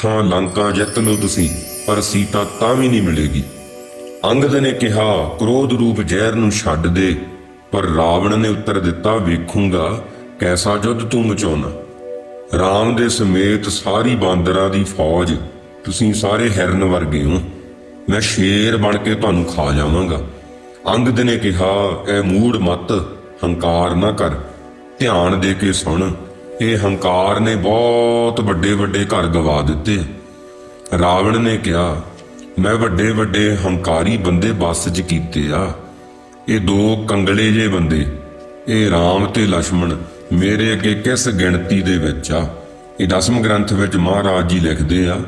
ਖਾਂ ਲੰਕਾ ਜਿੱਤ ਲਓ ਤੁਸੀਂ, ਪਰ ਸੀਤਾ ਤਾਂ ਵੀ ਨਹੀਂ ਮਿਲੇਗੀ। ਅੰਗਦ ਨੇ ਕਿਹਾ, ਕ੍ਰੋਧ ਰੂਪ ਜ਼ਹਿਰ ਨੂੰ ਛੱਡ ਦੇ, ਪਰ ਰਾਵਣ ਨੇ ਉੱਤਰ ਦਿੱਤਾ, ਵੇਖੂੰਗਾ ਕੈਸਾ ਯੁੱਧ ਤੂੰ ਮਚਾਉਣਾ। ਰਾਮ ਦੇ ਸਮੇਤ ਸਾਰੀ ਬਾਂਦਰਾਂ ਦੀ ਫੌਜ, ਤੁਸੀਂ ਸਾਰੇ ਹਿਰਨ ਵਰਗੇ ਹੋ। ਮੈਂ ਸ਼ੇਰ ਬਣ ਕੇ ਤੁਹਾਨੂੰ ਖਾ ਜਾਵਾਂਗਾ। ਅੰਗਦ ਨੇ ਕਿਹਾ ਐ ਮੂੜ ਮਤ, ਹੰਕਾਰ ਨਾ ਕਰ। ਧਿਆਨ ਦੇ ਕੇ ਸੁਣ। ਇਹ ਹੰਕਾਰ ਨੇ ਬਹੁਤ ਵੱਡੇ ਵੱਡੇ ਘਰ ਗਵਾ ਦਿੱਤੇ। ਰਾਵਣ ਨੇ ਕਿਹਾ, ਮੈਂ ਵੱਡੇ ਵੱਡੇ ਹੰਕਾਰੀ ਬੰਦੇ ਬਸ 'ਚ ਕੀਤੇ ਆ। ਇਹ ਦੋ ਕੰਗਲੇ ਜੇ ਬੰਦੇ, ਇਹ ਰਾਮ ਤੇ ਲక్ష్మణ ਮੇਰੇ ਅੱਗੇ ਕਿਸ ਗਿਣਤੀ ਦੇ ਵਿੱਚ ਆ? ਇਹ ਦਸਮ ਗ੍ਰੰਥ ਵਿੱਚ ਮਹਾਰਾਜ ਜੀ ਲਿਖਦੇ ਆ,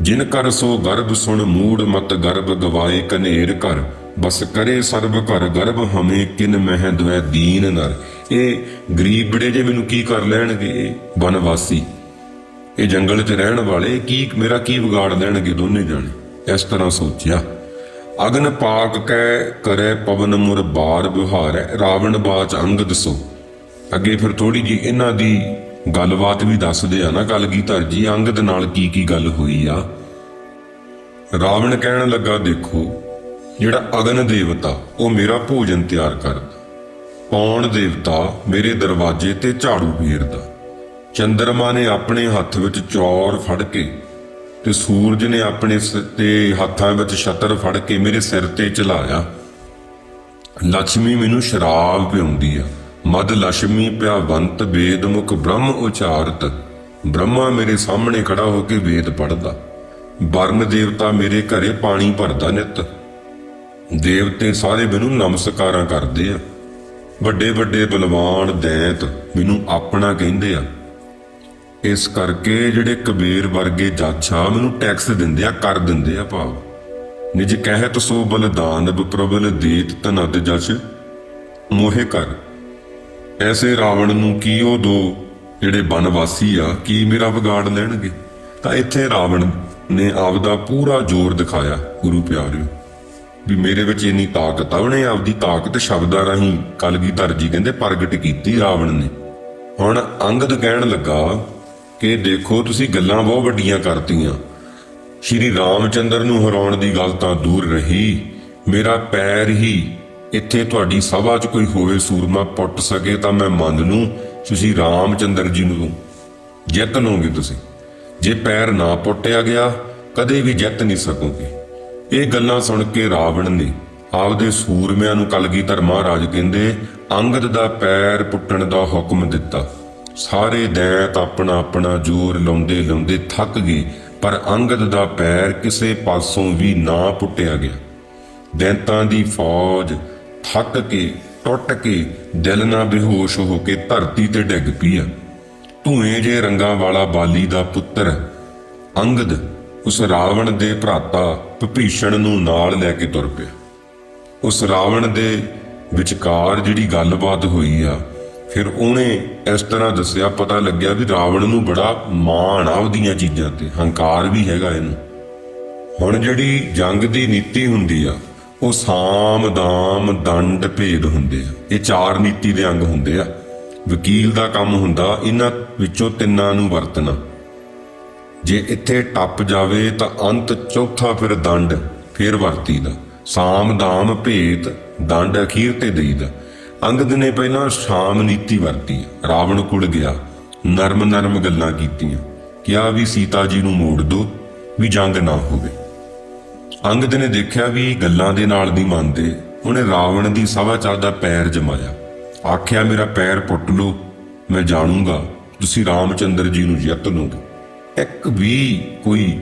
ਜਿਨ ਕਰ ਸੋ ਗਰਭ ਸੁਣ ਮੂੜ ਮਤ ਗਰਭ ਗਵਾਏ ਕਨੇਰ ਕਰ ਬਸ ਕਰੇ ਸਰਬ ਘਰ ਗਰਭ ਹਮੇ ਕਿਨ ਮਹਿ ਦਵੈ ਦੀਨ ਨਰ। ਇਹ ਗਰੀਬ ਬੜੇ ਜੇ ਮੈਨੂੰ ਕੀ ਕਰ ਲੈਣਗੇ, ਇਹ ਬਨਵਾਸੀ ਇਹ ਜੰਗਲ 'ਚ ਰਹਿਣ ਵਾਲੇ ਕੀ ਮੇਰਾ ਕੀ ਵਿਗਾੜ ਦੇਣਗੇ ਦੋਨੇ ਜਾਣੇ? ਇਸ ਤਰ੍ਹਾਂ ਸੋਚਿਆ। ਅਗਨ ਪਾਕ ਕੈ ਕਰੇ ਪਵਨ ਮੁਰ ਬਾਰ ਵਿਹਾਰੈ, ਰਾਵਣ ਬਾਚ ਅੰਗ ਸੋ ਅੱਗੇ ਫਿਰ ਥੋੜੀ ਜੀ ਇਹਨਾਂ ਦੀ ਗੱਲਬਾਤ ਵੀ ਦੱਸਦੇ ਆ ਨਾ, ਕਲਗੀਧਰ ਜੀ, ਅੰਗ ਦੇ ਨਾਲ ਕੀ ਕੀ ਗੱਲ ਹੋਈ ਆ। ਰਾਵਣ ਕਹਿਣ ਲੱਗਾ, ਦੇਖੋ, ਜਿਹੜਾ ਅਗਨ ਦੇਵਤਾ, ਉਹ ਮੇਰਾ ਭੋਜਨ ਤਿਆਰ ਕਰਦਾ। ਪੌਣ ਦੇਵਤਾ ਮੇਰੇ ਦਰਵਾਜ਼ੇ ਤੇ ਝਾੜੂ ਫੇਰਦਾ? ਚੰਦਰਮਾ ਨੇ ਆਪਣੇ ਹੱਥ ਵਿੱਚ ਚੌਰ ਫੜ ਕੇ ਤੇ ਸੂਰਜ ਨੇ ਆਪਣੇ ਸਿਰ ਤੇ ਹੱਥਾਂ ਵਿੱਚ ਛਤਰ ਫੜ ਕੇ ਮੇਰੇ ਸਿਰ ਤੇ ਚਲਾਇਆ। ਲక్ష్ਮੀ ਮੈਨੂੰ ਸ਼ਰਾਬ ਪਿਉਂਦੀ ਆ। ਮਦ ਲక్ష్ਮੀ ਪਿਆਵੰਤ ਵੇਦਮੁਖ ਬ੍ਰਹਮ ਉਚਾਰਤ। ਬ੍ਰਹਮਾ ਮੇਰੇ ਸਾਹਮਣੇ ਖੜਾ ਹੋ ਕੇ ਵੇਦ ਪੜਦਾ ਵਰਨ ਦੇਵਤਾ ਮੇਰੇ ਘਰੇ ਪਾਣੀ ਭਰਦਾ ਨਿਤ। ਦੇਵਤੇ ਸਾਰੇ ਮੈਨੂੰ ਨਮਸਕਾਰਾਂ ਕਰਦੇ ਆ। ਵੱਡੇ ਵੱਡੇ ਬਲਵਾਨ ਦੈਂਤ ਮੈਨੂੰ ਆਪਣਾ ਕਹਿੰਦੇ ਆ। ਇਸ ਕਰਕੇ ਜਿਹੜੇ ਕਬੀਰ ਵਰਗੇ ਜਾਛਾ ਮੈਨੂੰ ਟੈਕਸ ਦਿੰਦੇ ਆ, ਕਰ ਦਿੰਦੇ ਆ ਭਾਵ। ਨਿਜ ਕਹਿਤ ਸੋ ਬਲਦਾਨਬ ਪ੍ਰਬਲ ਦੇਤ ਤਨਦ ਜਸ। ਮੋਹੇ ਕਰ। ਐਸੇ ਰਾਵਣ ਨੂੰ ਕੀ ਉਹ ਦੋ ਜਿਹੜੇ ਬਨਵਾਸੀ ਆ, ਕੀ ਮੇਰਾ ਵਿਗਾੜ ਲੈਣਗੇ? ਤਾਂ ਇੱਥੇ ਰਾਵਣ ਨੇ ਆਪਦਾ ਪੂਰਾ ਜ਼ੋਰ ਦਿਖਾਇਆ, ਗੁਰੂ ਪਿਆਰਿਓ। ਵੀ ਮੇਰੇ ਵਿੱਚ ਇੰਨੀ ਤਾਕਤ ਆ, ਉਹਨੇ ਆਪਦੀ ਤਾਕਤ ਸ਼ਬਦਾਂ ਰਾਹੀਂ ਕਲਗੀਧਰ ਜੀ ਕਹਿੰਦੇ ਪ੍ਰਗਟ ਕੀਤੀ ਰਾਵਣ ਨੇ। ਹੁਣ ਅੰਗਦ ਕਹਿਣ ਲੱਗਾ ਕਿ ਦੇਖੋ, ਤੁਸੀਂ ਗੱਲਾਂ ਬਹੁਤ ਵੱਡੀਆਂ ਕਰਤੀਆਂ। ਸ਼੍ਰੀ ਰਾਮਚੰਦਰ ਨੂੰ ਹਰਾਉਣ ਦੀ ਗੱਲ ਤਾਂ ਦੂਰ ਰਹੀ। ਮੇਰਾ ਪੈਰ ਹੀ ਇੱਥੇ ਤੁਹਾਡੀ ਸਭਾ 'ਚ ਕੋਈ ਹੋਵੇ ਸੂਰਮਾ ਪੁੱਟ ਸਕੇ ਤਾਂ ਮੈਂ ਮੰਨ ਲੂੰ ਤੁਸੀਂ ਰਾਮਚੰਦਰ ਜੀ ਨੂੰ ਜਿੱਤ ਲਓਗੇ ਤੁਸੀਂ। ਜੇ ਪੈਰ ਨਾ ਪੁੱਟਿਆ ਗਿਆ, ਕਦੇ ਵੀ ਜਿੱਤ ਨਹੀਂ ਸਕੋਗੇ। ਇਹ ਗੱਲਾਂ ਸੁਣ ਕੇ ਰਾਵਣ ਨੇ ਆਪਦੇ ਸੂਰਮਿਆਂ ਨੂੰ ਕਲਗੀਧਰ ਮਹਾਰਾਜ ਕਹਿੰਦੇ, ਅੰਗਦ ਦਾ ਪੈਰ ਪੁੱਟਣ ਦਾ ਹੁਕਮ ਦਿੱਤਾ। ਸਾਰੇ ਦੈਂਤ ਆਪਣਾ ਆਪਣਾ ਜ਼ੋਰ ਲਾਉਂਦੇ ਲਾਉਂਦੇ ਥੱਕ ਗਏ, ਪਰ ਅੰਗਦ ਦਾ ਪੈਰ ਕਿਸੇ ਪਾਸੋਂ ਵੀ ਨਾ ਪੁੱਟਿਆ ਗਿਆ। ਦੈਂਤਾਂ ਦੀ ਫੌਜ ਥੱਕ ਕੇ, ਟੁੱਟ ਕੇ, ਦਿਲ ਨਾਲ ਬੇਹੋਸ਼ ਹੋ ਕੇ ਧਰਤੀ ਤੇ ਡਿੱਗ ਪਈ ਆ। ਧੂਏ ਜੇ ਰੰਗਾਂ ਵਾਲਾ ਬਾਲੀ ਦਾ ਪੁੱਤਰ, ਅੰਗਦ ਉਸ ਰਾਵਣ ਦੇ ਭਰਾਤਾ ਵਿਭੀਸ਼ਣ ਨੂੰ ਨਾਲ ਲੈ ਕੇ ਤੁਰ ਪਿਆ। ਉਸ ਰਾਵਣ ਦੇ ਵਿਚਕਾਰ ਜਿਹੜੀ ਗੱਲਬਾਤ ਹੋਈ ਆ, ਫਿਰ ਉਹਨੇ ਇਸ ਤਰ੍ਹਾਂ ਦੱਸਿਆ, ਪਤਾ ਲੱਗਿਆ ਵੀ ਰਾਵਣ ਨੂੰ ਬੜਾ ਮਾਣ ਆ ਉਹਦੀਆਂ ਚੀਜ਼ਾਂ ਤੇ, ਹੰਕਾਰ ਵੀ ਹੈਗਾ ਇਹਨੂੰ। ਹੁਣ ਜਿਹੜੀ ਜੰਗ ਦੀ ਨੀਤੀ ਹੁੰਦੀ ਆ, ਉਹ ਸਾਮ ਦਾਮ ਦੰਡ ਭੇਦ ਹੁੰਦੇ ਆ। ਇਹ ਚਾਰ ਨੀਤੀ ਦੇ ਅੰਗ ਹੁੰਦੇ ਆ। ਵਕੀਲ ਦਾ ਕੰਮ ਹੁੰਦਾ, ਇਹਨਾਂ ਵਿੱਚੋਂ ਤਿੰਨਾਂ ਨੂੰ ਵਰਤਣਾ। ਜੇ ਇੱਥੇ ਟੱਪ ਜਾਵੇ ਤਾਂ ਅੰਤ ਚੌਥਾ ਫਿਰ ਦੰਡ, ਫਿਰ ਵਰਤੀਦਾ ਸਾਮ ਦਾਮ ਭੇਤ ਦੰਡ ਅਖੀਰ ਤੇ ਦੇਈਦਾ ਅੰਗਦ ਨੇ ਪਹਿਲਾਂ ਸ਼ਾਮ ਨੀਤੀ ਵਰਤੀ। ਰਾਵਣ ਕੁਲ ਗਿਆ, ਨਰਮ ਨਰਮ ਗੱਲਾਂ ਕੀਤੀਆਂ। ਕਿਹਾ ਵੀ ਸੀਤਾ ਜੀ ਨੂੰ ਮੋੜ ਦੋ, ਵੀ ਜੰਗ ਨਾ ਹੋਵੇ। ਅੰਗਦ ਨੇ ਦੇਖਿਆ ਵੀ ਗੱਲਾਂ ਦੇ ਨਾਲ ਨਹੀਂ ਮੰਨਦੇ। ਉਹਨੇ ਰਾਵਣ ਦੀ ਸਵਾਚਾਰ ਦਾ ਪੈਰ ਜਮਾਇਆ। ਆਖਿਆ, ਮੇਰਾ ਪੈਰ ਪੁੱਟ ਲਓ, ਮੈਂ ਜਾਣੂਗਾ। ਤੁਸੀਂ ਰਾਮਚੰਦਰ ਜੀ ਨੂੰ ਜਿੱਤ ਲਓਗੇ ਇੱਕ ਵੀ ਕੋਈ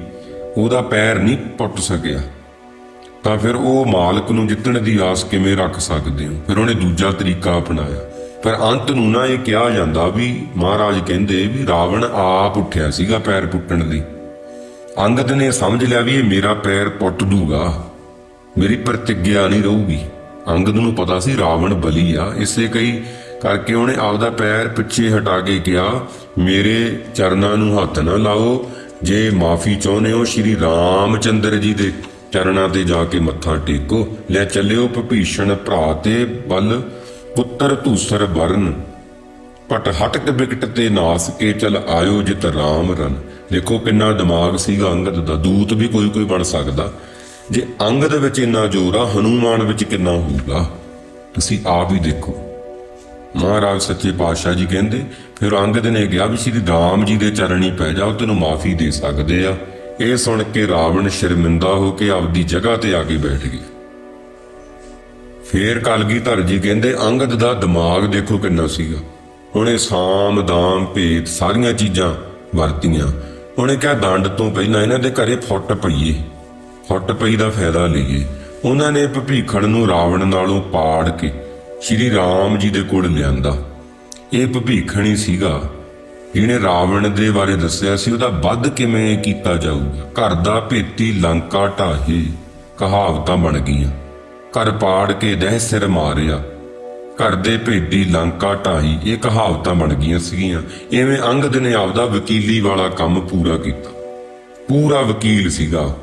ਉਹਦਾ ਪੈਰ ਨਹੀਂ ਪੁੱਟ ਸਕਿਆ। ਤਾਂ ਫਿਰ ਉਹ ਮਾਲਕ ਨੂੰ ਜਿੱਤਣ ਦੀ ਆਸ ਕਿਵੇਂ ਰੱਖ ਸਕਦੇ ਹੋ? ਫਿਰ ਉਹਨੇ ਦੂਜਾ ਤਰੀਕਾ ਅਪਣਾਇਆ। ਪਰ ਅੰਤ ਨੂੰ ਨਾ ਇਹ ਕਿਹਾ ਜਾਂਦਾ ਵੀ ਮਹਾਰਾਜ ਕਹਿੰਦੇ ਵੀ ਰਾਵਣ ਆਪ ਉੱਠਿਆ ਸੀਗਾ ਪੈਰ ਪੁੱਟਣ ਲਈ। ਅੰਗਦ ਨੇ ਸਮਝ ਲਿਆ ਵੀ ਇਹ ਮੇਰਾ ਪੈਰ ਪੁੱਟ ਦੂਗਾ। ਮੇਰੀ ਪ੍ਰਤਿਗਿਆ ਨਹੀਂ ਰਹੂਗੀ। ਅੰਗਦ ਨੂੰ ਪਤਾ ਸੀ ਰਾਵਣ ਬਲੀ ਆ, ਇਸੇ ਕਈ ਕਰਕੇ ਉਹਨੇ ਆਪਦਾ ਪੈਰ ਪਿੱਛੇ ਹਟਾ ਕੇ ਕਿਹਾ, ਮੇਰੇ ਚਰਨਾਂ ਨੂੰ ਹੱਥ ਨਾ ਲਾਓ। ਜੇ ਮਾਫੀ ਚਾਹੁੰਦੇ ਹੋ, ਸ਼੍ਰੀ ਰਾਮਚੰਦਰ ਜੀ ਦੇ ਚਰਨਾਂ ਤੇ ਜਾ ਕੇ ਮੱਥਾ ਟੇਕੋ। ਲੈ ਚੱਲਿਓ ਭੀਸ਼ਣ ਭਰਾ ਤੇ ਬਲ, ਪੁੱਤਰ ਧੂਸਰ ਵਰਨ। ਪਟ ਹਟਕ ਵਿਕਟ ਤੇ ਨਾਸ ਕੇ ਚਲ ਆਇਓ ਜਿਤ ਰਾਮ ਰਨ। ਦੇਖੋ ਕਿੰਨਾ ਦਿਮਾਗ ਸੀਗਾ ਅੰਗਦ ਦਾ। ਦੂਤ ਵੀ ਕੋਈ ਕੋਈ ਬਣ ਸਕਦਾ। ਜੇ ਅੰਗਦ ਵਿੱਚ ਇੰਨਾ ਜ਼ੋਰ ਆ ਹਨੂਮਾਨ ਵਿੱਚ ਕਿੰਨਾ ਹੋਊਗਾ ਤੁਸੀਂ ਆਪ ਹੀ ਦੇਖੋ। ਮਹਾਰਾਜ ਸੱਚੇ ਪਾਤਸ਼ਾਹ ਜੀ ਕਹਿੰਦੇ, ਫਿਰ ਅੰਗਦ ਨੇ ਕਿਹਾ ਵੀ ਸ਼੍ਰੀ ਰਾਮ ਜੀ ਦੇ ਚਰਣੀ ਪੈ ਜਾਓ, ਤੈਨੂੰ ਮਾਫੀ ਦੇ ਸਕਦੇ ਆ। ਇਹ ਸੁਣ ਕੇ ਰਾਵਣ ਸ਼ਰਮਿੰਦਾ ਹੋ ਕੇ ਆਪਦੀ ਜਗ੍ਹਾ ਤੇ ਆ ਕੇ ਬੈਠ ਗਿਆ। ਫੇਰ ਕਲਗੀਧਰ ਜੀ ਕਹਿੰਦੇ, ਅੰਗਦ ਦਾ ਦਿਮਾਗ ਦੇਖੋ ਕਿੰਨਾ ਸੀਗਾ। ਉਹਨੇ ਸਾਮ, ਦਾਮ ਭੇਦ ਸਾਰੀਆਂ ਚੀਜ਼ਾਂ ਵਰਤੀਆਂ। ਉਹਨੇ ਕਿਹਾ ਦੰਡ ਤੋਂ ਪਹਿਲਾਂ ਇਹਨਾਂ ਦੇ ਘਰੇ ਫੁੱਟ ਪਈਏ। ਫੁੱਟ ਪਈ ਦਾ ਫਾਇਦਾ ਲਈਏ। ਉਹਨਾਂ ਨੇ ਭਭੀਖਣ ਨੂੰ ਰਾਵਣ ਨਾਲੋਂ ਪਾੜ ਕੇ ਸ਼੍ਰੀ ਰਾਮ ਜੀ ਦੇ ਕੋਲ ਲਿਆਂਦਾ। ਇਹ ਭਭੀਖਣ ਹੀ ਸੀਗਾ। ਜਿਹਨੇ ਰਾਵਣ ਦੇ ਬਾਰੇ ਦੱਸਿਆ ਸੀ, ਉਹਦਾ ਵੱਧ ਕਿਵੇਂ ਕੀਤਾ ਜਾਊਗਾ। ਘਰ ਦਾ ਭੇਤੀ ਲੰਕਾ ਢਾਹੇ ਕਹਾਵਤਾਂ ਬਣ ਗਈਆਂ। ਘਰ ਪਾੜ ਕੇ ਦਹਿ ਸਿਰ ਮਾਰਿਆ। ਘਰ ਦੇ ਭੇਦੀ ਲੰਕਾ ਢਾਈ ਇਹ ਕਹਾਵਤਾਂ ਬਣ ਗਈਆਂ ਸੀਗੀਆਂ। ਐਵੇਂ ਅੰਗਦ ਨੇ ਆਪਦਾ ਵਕੀਲੀ ਵਾਲਾ ਕੰਮ ਪੂਰਾ ਕੀਤਾ। ਪੂਰਾ ਵਕੀਲ ਸੀਗਾ।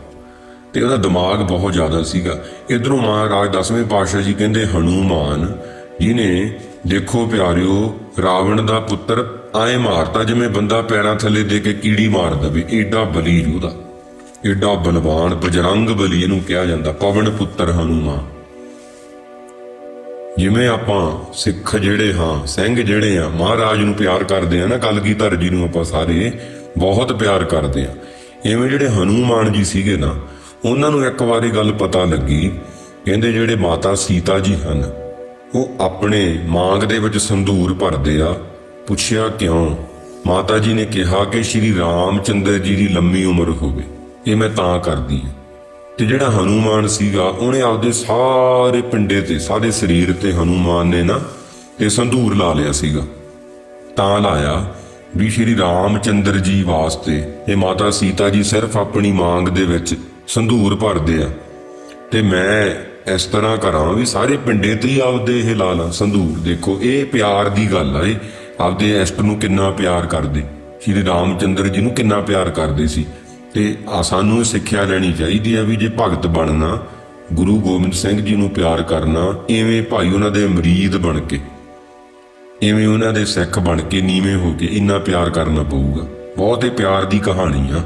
ਤੇ ਉਹਦਾ ਦਿਮਾਗ ਬਹੁਤ ਜ਼ਿਆਦਾ ਸੀਗਾ। ਇਧਰੋਂ ਮਹਾਰਾਜ ਦਸਵੇਂ ਪਾਤਸ਼ਾਹ ਜੀ ਕਹਿੰਦੇ, ਹਨੂਮਾਨ, ਜਿਹਨੇ ਦੇਖੋ ਪਿਆਰਿਓ, ਰਾਵਣ ਦਾ ਪੁੱਤਰ ਆਏ ਮਾਰਤਾ, ਜਿਵੇਂ ਬੰਦਾ ਪੈਰਾਂ ਥੱਲੇ ਦੇ ਕੇ ਕੀੜੀ ਮਾਰ ਦਵੇ। ਏਡਾ ਬਲੀ ਉਹਦਾ। ਏਡਾ ਬਲਵਾਨ, ਬਜਰੰਗ ਬਲੀ ਇਹਨੂੰ ਕਿਹਾ ਜਾਂਦਾ, ਪਵਨ ਪੁੱਤਰ ਹਨੂਮਾਨ। ਜਿਵੇਂ ਆਪਾਂ ਸਿੱਖ ਜਿਹੜੇ ਹਾਂ, ਸਿੰਘ ਜਿਹੜੇ ਆ ਮਹਾਰਾਜ ਨੂੰ ਪਿਆਰ ਕਰਦੇ ਆ ਨਾ, ਕਲਗੀਧਰ ਜੀ ਨੂੰ ਆਪਾਂ ਸਾਰੇ ਬਹੁਤ ਪਿਆਰ ਕਰਦੇ ਆ ਐਵੇਂ ਜਿਹੜੇ ਹਨੂਮਾਨ ਜੀ ਸੀਗੇ ਨਾ ਉਹਨਾਂ ਨੂੰ ਇੱਕ ਵਾਰੀ ਗੱਲ ਪਤਾ ਲੱਗੀ, ਕਹਿੰਦੇ ਜਿਹੜੇ ਮਾਤਾ ਸੀਤਾ ਜੀ ਹਨ, ਉਹ ਆਪਣੇ ਮਾਂਗ ਦੇ ਵਿੱਚ ਸੰਧੂਰ ਭਰਦੇ ਆ। ਪੁੱਛਿਆ ਕਿਉਂ? ਮਾਤਾ ਜੀ ਨੇ ਕਿਹਾ ਕਿ ਸ਼੍ਰੀ ਰਾਮਚੰਦਰ ਜੀ ਦੀ ਲੰਮੀ ਉਮਰ ਹੋਵੇ। ਇਹ ਮੈਂ ਤਾਂ ਕਰਦੀ ਹਾਂ। ਤੇ ਜਿਹੜਾ ਹਨੂਮਾਨ ਸੀਗਾ, ਉਹਨੇ ਆਪਦੇ ਸਾਰੇ ਪਿੰਡੇ ਤੇ, ਸਾਰੇ ਸਰੀਰ ਤੇ ਹਨੂਮਾਨ ਨੇ ਨਾ ਇਹ ਸੰਧੂਰ ਲਾ ਲਿਆ ਸੀਗਾ। ਤਾਂ ਲਾਇਆ ਵੀ ਸ਼੍ਰੀ ਰਾਮਚੰਦਰ ਜੀ ਵਾਸਤੇ ਇਹ ਮਾਤਾ ਸੀਤਾ ਜੀ ਸਿਰਫ ਆਪਣੀ ਮਾਂਗ ਦੇ ਵਿੱਚ ਸੰਧੂਰ ਭਰਦੇ ਆ। ਤੇ ਮੈਂ ਇਸ ਤਰ੍ਹਾਂ ਕਰਾਂ ਵੀ ਸਾਰੇ ਪਿੰਡੇ ਤੇ ਹੀ ਆਪਦੇ ਇਹ ਲਾ ਲਾਂ ਸੰਧੂਰ। ਦੇਖੋ, ਇਹ ਪਿਆਰ ਦੀ ਗੱਲ ਆ ਇਹ। ਆਪਦੇ ਐਸਟ ਨੂੰ ਕਿੰਨਾ ਪਿਆਰ ਕਰਦੇ। ਸ਼੍ਰੀ ਰਾਮਚੰਦਰ ਜੀ ਨੂੰ ਕਿੰਨਾ ਪਿਆਰ ਕਰਦੇ ਸੀ। ਤੇ ਆ ਸਾਨੂੰ ਇਹ ਸਿੱਖਿਆ ਲੈਣੀ ਚਾਹੀਦੀ ਆ ਵੀ ਜੇ ਭਗਤ ਬਣਨਾ, ਗੁਰੂ ਗੋਬਿੰਦ ਸਿੰਘ ਜੀ ਨੂੰ ਪਿਆਰ ਕਰਨਾ ਐਵੇਂ ਭਾਈ ਉਹਨਾਂ ਦੇ ਮਰੀਦ ਬਣ ਕੇ ਐਵੇਂ ਉਹਨਾਂ ਦੇ ਸਿੱਖ ਬਣ ਕੇ ਨੀਵੇਂ ਹੋ ਕੇ ਇੰਨਾ ਪਿਆਰ ਕਰਨਾ ਪਊਗਾ। ਬਹੁਤ ਹੀ ਪਿਆਰ ਦੀ ਕਹਾਣੀ ਆ।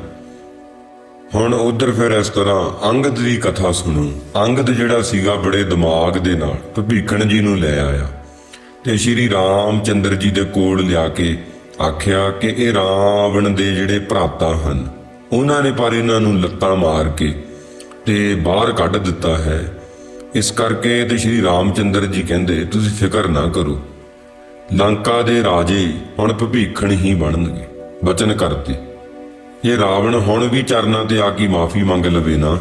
ਹੁਣ ਉਧਰ ਫਿਰ ਇਸ ਤਰ੍ਹਾਂ ਅੰਗਦ ਦੀ ਕਥਾ ਸੁਣੋ। ਅੰਗਦ ਜਿਹੜਾ ਸੀਗਾ ਬੜੇ ਦਿਮਾਗ ਦੇ ਨਾਲ ਭੀਖਣ ਜੀ ਨੂੰ ਲੈ ਆਇਆ। ਤੇ ਸ਼੍ਰੀ ਰਾਮ ਚੰਦਰ ਜੀ ਦੇ ਕੋਲ ਲਿਆ ਕੇ ਆਖਿਆ ਕਿ ਇਹ ਰਾਵਣ ਦੇ ਜਿਹੜੇ ਭਰਾਤਾ ਹਨ, ਉਹਨਾਂ ਨੇ ਪਰ ਇਹਨਾਂ ਨੂੰ ਲੱਤਾਂ ਮਾਰ ਕੇ ਤੇ ਬਾਹਰ ਕੱਢ ਦਿੱਤਾ ਹੈ। ਇਸ ਕਰਕੇ ਤੇ ਸ਼੍ਰੀ ਰਾਮਚੰਦਰ ਜੀ ਕਹਿੰਦੇ, ਤੁਸੀਂ ਫਿਕਰ ਨਾ ਕਰੋ। ਲੰਕਾ ਦੇ ਰਾਜੇ ਹੁਣ ਭਭੀਖਣ ਹੀ ਬਣਨਗੇ। ਬਚਨ ਕਰਤੇ। ਜੇ ਰਾਵਣ ਹੁਣ ਵੀ ਚਰਨਾਂ ਤੇ ਆ ਕੇ ਮਾਫੀ ਮੰਗ ਲਵੇ ਨਾ,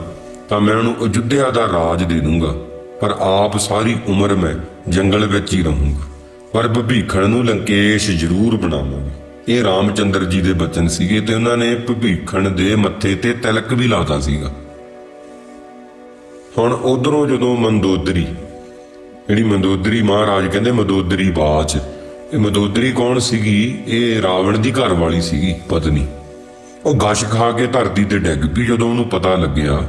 ਤਾਂ ਮੈਂ ਉਹਨੂੰ ਅਯੁੱਧਿਆ ਦਾ ਰਾਜ ਦੇ ਦੂੰਗਾ, ਪਰ ਆਪ ਸਾਰੀ ਉਮਰ ਮੈਂ ਜੰਗਲ ਵਿੱਚ ਹੀ ਰਹੂੰਗਾ। ਪਰ ਭਵੀਖਣ ਨੂੰ ਲੰਕੇਸ਼ ਜ਼ਰੂਰ ਬਣਾਵਾਂਗਾ। ਇਹ ਰਾਮਚੰਦਰ ਜੀ ਦੇ ਬਚਨ ਸੀਗੇ ਤੇ ਉਹਨਾਂ ਨੇ ਭਵੀਖਣ ਦੇ ਮੱਥੇ ਤੇ ਤਿਲਕ ਵੀ ਲਾਤਾ ਸੀਗਾ। ਹੁਣ ਉਧਰੋਂ ਜਦੋਂ ਮੰਦੋਦਰੀ, ਜਿਹੜੀ ਮੰਦੋਦਰੀ ਮਹਾਰਾਜ ਕਹਿੰਦੇ ਮੰਦੋਦਰੀ ਬਾਚ, ਇਹ ਮੰਦੋਦਰੀ ਕੌਣ ਸੀਗੀ? ਇਹ ਰਾਵਣ ਦੀ ਘਰ ਵਾਲੀ ਸੀਗੀ, ਪਤਨੀ। ਉਹ ਗਸ਼ ਖਾ ਕੇ ਧਰਤੀ ਤੇ ਡਿੱਗ ਪਈ ਜਦੋਂ ਉਹਨੂੰ ਪਤਾ ਲੱਗਿਆ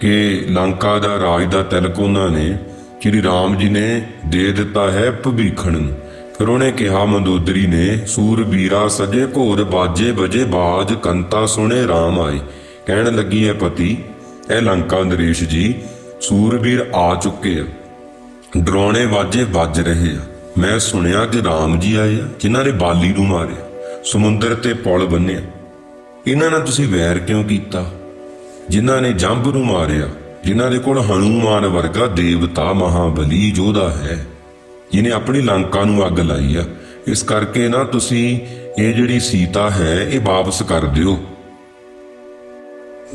ਕਿ ਲੰਕਾ ਦਾ ਰਾਜ ਦਾ ਤਿਲਕ ਉਹਨਾਂ ਨੇ, ਸ਼੍ਰੀ ਰਾਮ ਜੀ ਨੇ ਦੇ ਦਿੱਤਾ ਹੈ ਭਵਿੱਖਣ। ਨੂੰ ਫਿਰ ਉਹਨੇ ਕਿਹਾ, ਮੰਦੋਦਰੀ ਨੇ ਸੂਰਬੀਰਾ ਸਜੇ ਘੋਰ ਬਾਜੇ ਵਜੇ ਬਾਜ ਕੰਤਾ ਸੁਣੇ ਰਾਮ ਆਏ। ਕਹਿਣ ਲੱਗੀ ਹੈ ਪਤੀ, ਇਹ ਲੰਕਾ ਨਰੇਸ਼ ਜੀ ਸੂਰਬੀਰ ਆ ਚੁੱਕੇ ਆ। ਡਰੋਣੇ ਵਾਜੇ ਵੱਜ ਰਹੇ ਆ। ਮੈਂ ਸੁਣਿਆ ਕਿ ਰਾਮ ਜੀ ਆਏ ਆ, ਜਿਨ੍ਹਾਂ ਨੇ ਬਾਲੀ ਨੂੰ ਮਾਰਿਆ। ਸਮੁੰਦਰ ਤੇ ਪੁਲ ਬੰਨਿਆ ਇਹਨਾਂ ਨਾਲ ਤੁਸੀਂ ਵੈਰ ਕਿਉਂ ਕੀਤਾ? ਜਿਨ੍ਹਾਂ ਨੇ ਜੰਬ ਨੂੰ ਮਾਰਿਆ, ਜਿਨ੍ਹਾਂ ਦੇ ਕੋਲ ਹਨੂਮਾਨ ਵਰਗਾ ਦੇਵਤਾ ਮਹਾਬਲੀ ਯੋਧਾ ਹੈ ਜਿਹਨੇ ਆਪਣੀ ਲੰਕਾ ਨੂੰ ਅੱਗ ਲਾਈ ਆ, ਇਸ ਕਰਕੇ ਨਾ ਤੁਸੀਂ ਇਹ ਜਿਹੜੀ ਸੀਤਾ ਹੈ, ਇਹ ਵਾਪਸ ਕਰ ਦਿਓ।